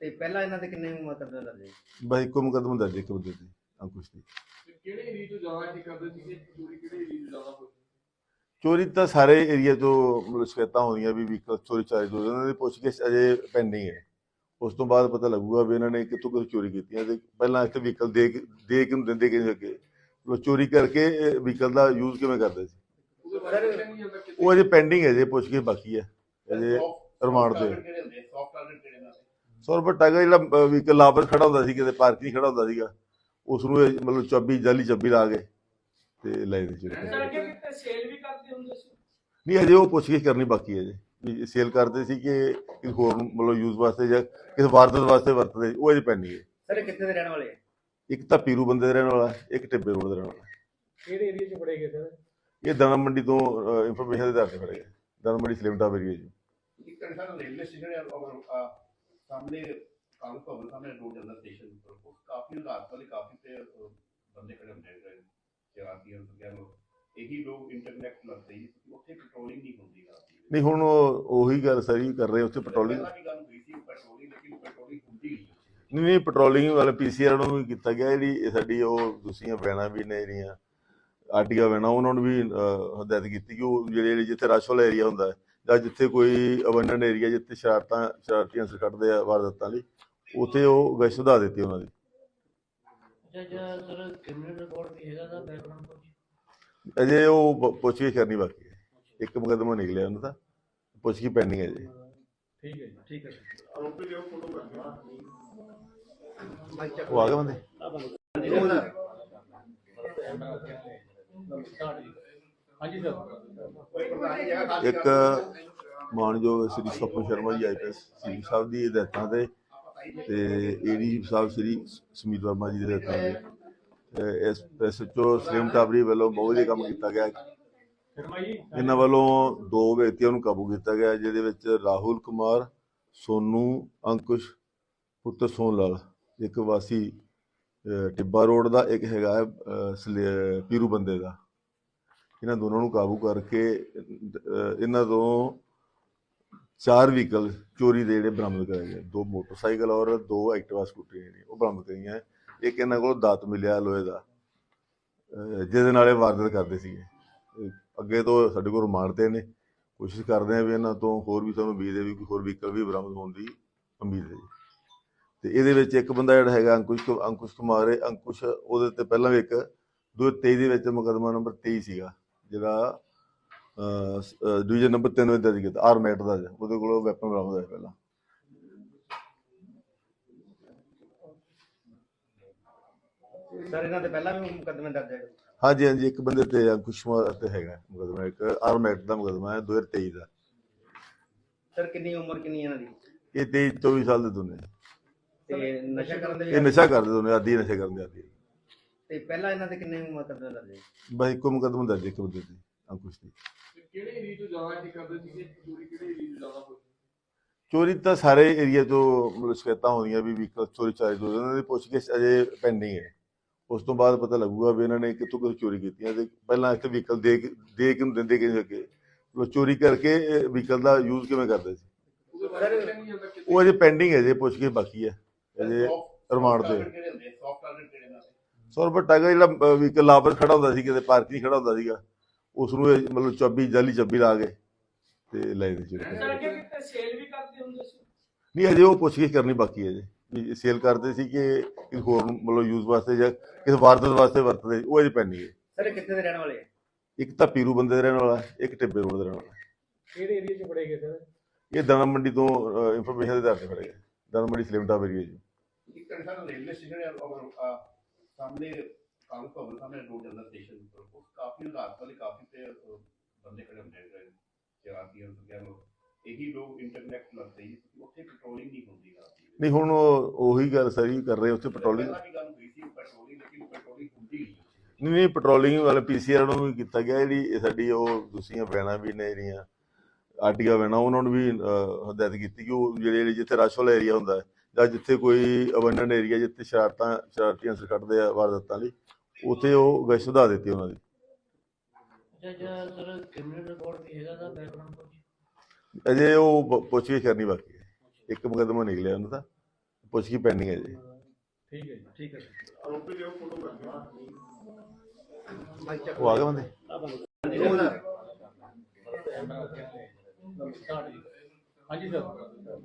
ਤੇ ਪਹਿਲਾਂ ਇਹਨਾਂ ਦੇ ਕਿੰਨੇ ਮੁਕੱਦਮੇ ਦਰਜ ਹੈ ਬਸ ਇੱਕੋ ਮੁਕੱਦਮਾ ਦਰਜ ਇੱਕ ਬੰਦੇ ਤੇ ਅੰਕੁਸ਼ ਦੀ ਕਿਹੜੇ ਏਰੀਆ ਤੋਂ ਜ਼ਿਆਦਾ ਇੱਥੇ ਕਰਦੇ ਸੀਗੇ ਚੋਰੀ ਕਿਹੜੇ ਏਰੀਆ ਤੋਂ ਜ਼ਿਆਦਾ ਹੋਈ? ਚੋਰੀ ਤਾਂ ਸਾਰੇ ਏਰੀਆ ਤੋਂ ਮਤਲਬ ਸ਼ਿਕਾਇਤਾਂ ਹੋਈਆਂ ਵੀ ਵਹੀਕਲ ਚੋਰੀ ਚਾਰੀ ਤੋਂ ਉਹਨਾਂ ਦੀ ਪੁੱਛਗਿੱਛ ਅਜੇ ਪੈਂਡਿੰਗ ਹੈ। ਉਸ ਤੋਂ ਬਾਅਦ ਪਤਾ ਲੱਗੂਗਾ ਵੀ ਇਹਨਾਂ ਨੇ ਕਿੱਥੋਂ ਕਿੱਥੋਂ ਚੋਰੀ ਕੀਤੀਆਂ ਤੇ ਪਹਿਲਾਂ ਇੱਥੇ ਵਹੀਕਲ ਦੇ ਕੇ- ਦੇ ਕੇ ਨੂੰ ਦਿੰਦੇ ਕਿਵੇਂ ਅੱਗੇ? ਉਹ ਚੋਰੀ ਕਰਕੇ ਵਹੀਕਲ ਦਾ ਯੂਜ਼ ਕਿਵੇਂ ਕਰਦੇ ਸੀ? ਉਹਦੇ ਬਾਰੇ ਪਤਾ ਨਹੀਂ ਜਾਂਦਾ ਕਿਤੇ ਉਹ ਅਜੇ ਪੈਂਡਿੰਗ ਹੈ ਜੇ ਪੁੱਛਗਿੱਛ ਬਾਕੀ ਹੈ। ਅਜੇ ਰਿਮਾਂਡ ਤੇ ਸੌਫਟ ਟਾਰਗੇਟ ਕਿਹੜੇ ਨੇ ਸੌ ਰੁਪਏ ਟਾਗਾ ਜਿਹੜਾ ਵਹੀਕਲ ਲਾਪਰ ਖੜਾ ਹੁੰਦਾ ਸੀ ਕਿਤੇ ਪਾਰਕਿੰਗ ਖੜਾ ਹੁੰਦਾ ਸੀਗਾ ਉਸ ਨੂੰ ਇਹ ਮਤਲਬ ਚਾਬੀ ਜਾਲੀ ਚਾਬੀ ਲਾ ਕੇ ਤੇ ਲੈ ਦੇ ਕਿਤੇ ਸੇਲ ਵੀ ਕਰਦੇ ਹੁੰਦੇ ਸੀ? ਨਹੀਂ ਅਜੇ ਉਹ ਪੁੱਛਗਿੱਛ ਕਰਨੀ ਬਾਕੀ ਹੈ ਜੀ। ਸੇਲ ਕਰਦੇ ਸੀ ਕਿ ਕਿਸੇ ਹੋਰ ਨੂੰ ਮਤਲਬ ਯੂਜ਼ ਵਾਸਤੇ ਜਾਂ ਕਿਸੇ ਵਾਰਦਾਤ ਵਾਸਤੇ ਵਰਤਦੇ ਉਹ ਅਜੇ ਪੈਂਡਿੰਗ ਹੈ। ਸਰ ਕਿੱਥੇ ਦੇ ਰਹਿਣ ਵਾਲੇ ਆ? ਇੱਕ ਤਾਂ ਪੀਰੂ ਬੰਦੇ ਦੇ ਰਹਿਣ ਵਾਲਾ ਇੱਕ ਟਿੱਬੇ ਰੋਡ ਦੇ ਰਹਿਣ ਵਾਲਾ। ਕਿਹੜੇ ਏਰੀਆ 'ਚ ਫੜੇ ਗਏ ਸਰ? ਇਹ ਦਾਣਾ ਮੰਡੀ ਤੋਂ ਇਨਫੋਰਮੇਸ਼ਨ ਦੇ ਆਧਾਰ ਤੇ ਫੜੇ ਗਏ। ਦਾਣਾ ਮੰਡੀ ਸਲਿਮ ਟਾਪ ਏਰੀਆ ਜੀ ਇੱਕ ਤਾਂ ਸਰ ਰੇਲਵੇ ਸਟੇਸ਼ਨ ਹੈ ਸਾਹਮਣੇ ਕਾਂਗਰਸ ਭਵਨ ਸਾਹਮਣੇ ਰੋਡ ਜਨਰਲ ਸਟੇਸ਼ਨ ਉੱਪਰ ਉਹ ਕਾਫੀ ਰਾਤ ਵਾਲੇ ਕਾਫੀ ਤੇ ਅਹ, ਬੰਦੇ ਖੜੇ ਹੁੰਦੇ ਨੇ ਸ਼ਰਾਰਤੀ ਅੰਸਰ ਨੂੰ ਇਹੀ ਲੋਕ ਇੰਟਰਨੈਟ ਲੱਗਦੇ ਜੀ ਉੱਥੇ ਪੈਟਰੋਲਿੰਗ ਨਹੀਂ ਹੁੰਦੀ ਰਾਤ ਦੀ ਨਹੀਂ ਹੁਣ ਉਹ- ਉਹੀ ਗੱਲ ਸਰੀ ਕਰ ਰਹੇ ਉੱਥੇ ਪੈਟਰੋਲਿੰਗ ਪਹਿਲਾਂ ਵੀ ਗੱਲ ਹੋਈ ਸੀ ਪੈਟਰੋਲਿੰਗ ਲੇਕਿਨ ਪੈਟਰੋਲਿੰਗ ਹੁੰਦੀ ਨਹੀਂ ਨਹੀਂ ਨਹੀਂ ਪੈਟਰੋਲਿੰਗ ਵਾਲੇ ਪੀਸੀਆਰ ਨੂੰ ਵੀ ਕੀਤਾ ਗਿਆ ਜਿਹੜੀ ਇਹ ਸਾਡੀ ਉਹ ਦੂਸਰੀਆਂ ਵੈਨਾਂ ਵੀ ਨੇ ਜਿਹੜੀਆਂ ਆਰਟੀਆ ਵੈਨਾਂ ਉਹਨਾਂ ਨੂੰ ਵੀ ਅਹ, ਹਦਾਇਤ ਕੀਤੀ ਕਿ ਉਹ ਜਿਹੜੇ ਜਿੱਥੇ ਰਸ਼ ਵਾਲਾ ਏਰੀਆ ਹੁੰਦਾ ਹੈ ਜਾਂ ਜਿੱਥੇ ਕੋਈ ਅਬੰਡਨ ਏਰੀਆ ਜਿੱਥੇ ਸ਼ਰਾਰਤਾਂ ਸ਼ਰਾਰਤੀ ਅੰਸਰ ਕੱਢਦੇ ਆ ਵਾਰਦਾਤਾਂ ਲਈ ਉੱਥੇ ਉਹ ਗਸ਼ਤ ਵਧਾ ਦਿੱਤੀ ਉਹਨਾਂ ਦੀ। ਦਾ ਅਜੇ ਉਹ ਪ- ਪੁੱਛਗਿੱਛ ਕਰਨੀ ਬਾਕੀ ਹੈ। ਇੱਕ ਮੁਕੱਦਮਾ ਨਿਕਲਿਆ ਉਹਨਾਂ ਦਾ ਪੁੱਛਗਿੱਛ ਪੈਂਡਿੰਗ ਹੈ ਜੀ। ਠੀਕ ਹੈ ਜੀ ਠੀਕ ਹੈ ਉਹ ਆ ਗਏ ਬੰਦੇ? ਹਾਂਜੀ ਸਰ। ਇੱਕ ਮਾਨਯੋਗ ਸ੍ਰੀ ਸਪਨ ਸ਼ਰਮਾ ਜੀ ਆਈਪੀਐਸ ਸੀ ਸਾਹਿਬ ਦੀ ਹਦਾਇਤਾਂ ਤੇ ਤੇ ਏਡੀਜੀ ਸਾਹਿਬ ਸ੍ਰੀ ਸਮੀਤ ਵਰਮਾ ਜੀ ਦੇ ਹਦਾਇਤਾਂ ਤੇ। ਇਸ ਐਸਐਚਓ ਸਲੀਮ ਟਾਬਰੀ ਵੱਲੋਂ ਬਹੁਤ ਵਧੀਆ ਕੰਮ ਕੀਤਾ ਗਿਆ। ਇਹਨਾਂ ਵੱਲੋਂ ਦੋ ਵਿਅਕਤੀਆਂ ਨੂੰ ਕਾਬੂ ਕੀਤਾ ਗਿਆ, ਜਿਹਦੇ ਵਿੱਚ ਰਾਹੁਲ ਕੁਮਾਰ, ਸੋਨੂ, ਅੰਕੁਸ਼ ਪੁੱਤਰ ਸੋਨ ਲਾਲ ਇੱਕ ਵਾਸੀ ਟਿੱਬਾ ਰੋਡ ਦਾ, ਇੱਕ ਹੈਗਾ ਸਲੇ- ਪੀਰੂ ਬੰਦੇ ਦਾ। ਇਹਨਾਂ ਦੋਨਾਂ ਨੂੰ ਕਾਬੂ ਕਰਕੇ ਇਹਨਾਂ ਤੋਂ ਚਾਰ ਵਹੀਕਲ ਚੋਰੀ ਦੇ ਜਿਹੜੇ ਬਰਾਮਦ ਕਰਾਏ ਗਏ। ਦੋ ਮੋਟਰਸਾਈਕਲ ਔਰ ਦੋ ਐਕਟਿਵਾ ਸਕੂਟਰੀ ਨੇ ਉਹ ਬਰਾਮਦ ਕਰੀਆਂ। ਇੱਕ ਇਹਨਾਂ ਕੋਲ ਦਾਤ ਮਿਲਿਆ ਲੋਹੇ ਦਾ ਜਿਹਦੇ ਨਾਲ ਇਹ ਵਾਰਦਾਤ ਕਰਦੇ ਸੀਗੇ। ਅੱਗੇ ਤੋਂ ਸਾਡੇ ਕੋਲ ਰਿਮਾਂਡ ਨੇ। ਕੋਸ਼ਿਸ਼ ਕਰਦੇ ਆ ਵੀ ਇਹਨਾਂ ਤੋਂ ਹੋਰ ਵੀ ਸਾਨੂੰ ਉਮੀਦ ਦੇ ਵੀ ਕੋਈ ਹੋਰ ਵਹੀਕਲ ਵੀ ਬਰਾਮਦ ਹੋਣ ਦੀ ਉਮੀਦ ਹੈ। ਜੀ ਤੇ ਇਹਦੇ ਵਿੱਚ ਇੱਕ ਬੰਦਾ ਜਿਹੜਾ ਹੈਗਾ, ਅੰਕੁਸ਼ ਕੁ- ਅੰਕੁਸ਼ ਕੁਮਾਰ ਹੈ ਅੰਕੁਸ਼ ਉਹਦੇ ਤੇ ਪਹਿਲਾਂ ਵੀ ਇੱਕ 2023 ਦੇ ਵਿੱਚ ਮੁਕੱਦਮਾ ਨੰਬਰ 23 ਸੀਗਾ। ਜਿਹੜਾ ਡਿਵੀਜ਼ਨ ਨੰਬਰ 3 ਵਿੱਚ ਦਰਜ ਕੀਤਾ ਆਰਮੈਟ ਦਾ। ਉਹਦੇ ਕੋਲੋਂ ਵੈਪਨ ਬਰਾਮਦ ਹੋਇਆ ਪਹਿਲਾਂ। ਸਰ ਇਹਨਾਂ ਤੇ ਪਹਿਲਾਂ ਵੀ ਮੁਕੱਦਮੇ ਦਰਜ ਹੈ? ਹਾਂਜੀ ਹਾਂਜੀ ਇੱਕ ਬੰਦੇ ਤੇ ਅੰਕੁਸ਼ ਕੁਮਾਰ ਤੇ ਹੈਗਾ ਮੁਕੱਦਮਾ ਇੱਕ ਆਰਮੈਟ ਦਾ ਮੁਕੱਦਮਾ ਹੈ 2023 ਦਾ। ਸਰ ਕਿੰਨੀ ਉਮਰ ਕਿੰਨੀ ਇਹਨਾਂ ਦੀ? ਇਹ 23 24 ਸਾਲ ਦੇ ਦੋਨੇ। ਤੇ ਨਸ਼ਾ ਕਰਨ ਦੇ ਇਹ ਨਸ਼ਾ ਕਰਦੇ ਦੋਨੇ ਆਦੀ ਨਸ਼ਾ ਕਰਨ ਦੇ ਆਦੀ ਤੇ ਪਹਿਲਾਂ ਇਹਨਾਂ ਤੇ ਕਿੰਨੇ ਮੁਕੱਦਮੇ ਦਰਜ ਹੈ ਬਸ ਇੱਕੋ ਮੁਕੱਦਮਾ ਦਰਜ ਇੱਕ ਬੰਦੇ ਤੇ ਅੰਕੁਸ਼ ਦੀ ਕਿਹੜੇ ਏਰੀਆ ਤੋਂ ਜ਼ਿਆਦਾ ਕੀ ਕਰਦੇ ਸੀਗੇ? ਚੋਰੀ ਕਿਹੜੇ ਏਰੀਆ ਤੋਂ ਜ਼ਿਆਦਾ ਹੋਈ? ਚੋਰੀ ਤਾਂ ਸਾਰੇ ਏਰੀਆ ਤੋਂ ਮਤਲਬ ਸ਼ਿਕਾਇਤਾਂ ਹੋਈਆਂ ਵੀ ਵਹੀਕਲ ਚੋਰੀ ਚਾਰੀ ਤੋਂ ਉਹਨਾਂ ਦੀ ਪੁੱਛਗਿੱਛ ਅਜੇ ਪੈਂਡਿੰਗ ਹੈ। ਉਸ ਤੋਂ ਬਾਅਦ ਪਤਾ ਲੱਗੂਗਾ ਵੀ ਇਹਨਾਂ ਨੇ ਕਿੱਥੋਂ ਕਿੱਥੋਂ ਚੋਰੀ ਕੀਤੀਆਂ ਤੇ ਪਹਿਲਾਂ ਇੱਥੇ ਵਹੀਕਲ ਦੇ ਕੇ ਦੇ ਕੇ ਨੂੰ ਦਿੰਦੇ ਕਿਵੇਂ ਅੱਗੇ? ਉਹ ਚੋਰੀ ਕਰਕੇ ਵਹੀਕਲ ਦਾ ਯੂਜ਼ ਕਿਵੇਂ ਕਰਦੇ ਸੀ? ਉਹਦੇ ਬਾਰੇ ਪਤਾ ਨਹੀਂ ਜਾਂਦਾ ਕਿਤੇ ਉਹ ਅਜੇ ਪੈਂਡਿੰਗ ਹੈ ਜੇ ਪੁੱਛਗਿੱਛ ਬਾਕੀ ਹੈ। ਅਜੇ ਰਿਮਾਂਡ ਤੇ ਸੌਫਟ ਟਾਰਗੇਟ ਕਿਹੜੇ ਨੇ ਸੌ ਰੁਪਏ ਟਾਗਾ ਜਿਹੜਾ ਵਹੀਕਲ ਲਾਪਰ ਖੜਾ ਹੁੰਦਾ ਸੀ ਕਿਤੇ ਪਾਰਕਿੰਗ ਖੜਾ ਹੁੰਦਾ ਸੀਗਾ ਉਸ ਨੂੰ ਇਹ ਮਤਲਬ ਚਾਬੀ ਜਾਲੀ ਚਾਬੀ ਲਾ ਕੇ ਤੇ ਲੈ ਦੇ ਚੋਰੀ ਸਰ ਅੱਗੇ ਕਿਤੇ ਸੇਲ ਵੀ ਕਰਦੇ ਹੁੰਦੇ ਸੀ? ਨਹੀਂ ਅਜੇ ਉਹ ਪੁੱਛਗਿੱਛ ਕਰਨੀ ਬਾਕੀ ਹੈ ਜੀ। ਵੀ ਸੇਲ ਕਰਦੇ ਸੀ ਕਿ ਕਿਸੇ ਹੋਰ ਨੂੰ ਮਤਲਬ ਯੂਜ਼ ਵਾਸਤੇ ਜਾਂ ਕਿਸੇ ਵਾਰਦਾਤ ਵਾਸਤੇ ਵਰਤਦੇ ਉਹ ਅਜੇ ਪੈਂਡਿੰਗ ਹੈ। ਸਰ ਕਿੱਥੇ ਦੇ ਰਹਿਣ ਵਾਲੇ ਆ? ਇੱਕ ਤਾਂ ਪੀਰੂ ਬੰਦੇ ਦੇ ਰਹਿਣ ਵਾਲਾ ਇੱਕ ਟਿੱਬੇ ਰੋਡ ਦੇ ਰਹਿਣ ਵਾਲਾ। ਕਿਹੜੇ ਏਰੀਆ 'ਚ ਫੜੇ ਗਏ ਸਰ? ਇਹ ਦਾਣਾ ਮੰਡੀ ਤੋਂ ਇਨਫੋਰਮੇਸ਼ਨ ਦੇ ਆਧਾਰ ਤੇ ਫੜੇ ਗਏ। ਦਾਣਾ ਮੰਡੀ ਸਲਿਮ ਟਾਪ ਏਰੀਆ ਜੀ ਇੱਕ ਤਾਂ ਸਰ ਰੇਲਵੇ ਸਟੇਸ਼ਨ ਹੈ ਔਰ ਅਹ, ਸਾਹਮਣੇ ਕਾਂਗਰਸ ਭਵਨ ਸਾਹਮਣੇ ਰੋਡ ਜਨਰਲ ਸਟੇਸ਼ਨ ਉੱਪਰ। ਉਹ ਕਾਫੀ ਰਾਤ ਵਾਲੇ ਕਾਫੀ ਤੇ ਅਹ, ਬੰਦੇ ਖੜੇ ਹੁੰਦੇ ਨੇ ਸ਼ਰਾਰਤੀ ਅੰਸਰ ਨੂੰ ਇਹੀ ਲੋਕ ਇੰਟਰਨੈਟ ਲੱਗਦੇ ਜੀ। ਉੱਥੇ ਪੈਟਰੋਲਿੰਗ ਨਹੀਂ ਹੁੰਦੀ ਰਾਤ ਦੀ। ਨਹੀਂ ਹੁਣ ਉਹ- ਉਹੀ ਗੱਲ ਸਰੀ ਕਰ ਰਹੇ ਉੱਥੇ ਪੈਟਰੋਲਿੰਗ ਪਹਿਲਾਂ ਵੀ ਗੱਲ ਹੋਈ ਸੀ ਪੈਟਰੋਲਿੰਗ ਲੇਕਿਨ ਪੈਟਰੋਲਿੰਗ ਹੁੰਦੀ ਨਹੀਂ ਨਹੀਂ ਨਹੀਂ ਪੈਟਰੋਲਿੰਗ ਵਾਲੇ ਪੀਸੀਆਰ ਨੂੰ ਵੀ ਕੀਤਾ ਗਿਆ ਜਿਹੜੀ ਇਹ ਸਾਡੀ ਉਹ ਦੂਸਰੀਆਂ ਵੈਨਾਂ ਵੀ ਨੇ ਜਿਹੜੀਆਂ ਆਰਟੀਆ ਵੈਨਾਂ ਉਹਨਾਂ ਨੂੰ ਵੀ ਅਹ, ਹਦਾਇਤ ਕੀਤੀ ਕਿ ਉਹ ਜਿਹੜੇ ਜਿੱਥੇ ਰਸ਼ ਵਾਲਾ ਏਰੀਆ ਹੁੰਦਾ ਹੈ ਜਾਂ ਜਿੱਥੇ ਕੋਈ ਅਬੰਡਨ ਏਰੀਆ ਜਿੱਥੇ ਸ਼ਰਾਰਤਾਂ ਸ਼ਰਾਰਤੀ ਅੰਸਰ ਕੱਢਦੇ ਆ ਵਾਰਦਾਤਾਂ ਲਈ ਉੱਥੇ ਉਹ ਗਸ਼ਤ ਵਧਾ ਦਿੱਤੀ ਉਹਨਾਂ ਦੀ। ਅਜੇ ਉਹ ਪ- ਪੁੱਛਗਿੱਛ ਕਰਨੀ ਬਾਕੀ ਹੈ। ਇੱਕ ਮੁਕੱਦਮਾ ਨਿਕਲਿਆ ਉਹਨਾਂ ਦਾ ਪੁੱਛਗਿੱਛ ਪੈਂਡਿੰਗ ਹੈ ਜੀ ਠੀਕ ਹੈ ਜੀ ਠੀਕ ਹੈ ਉਹ ਆ ਗਏ ਬੰਦੇ? ਹਾਂਜੀ ਸਰ।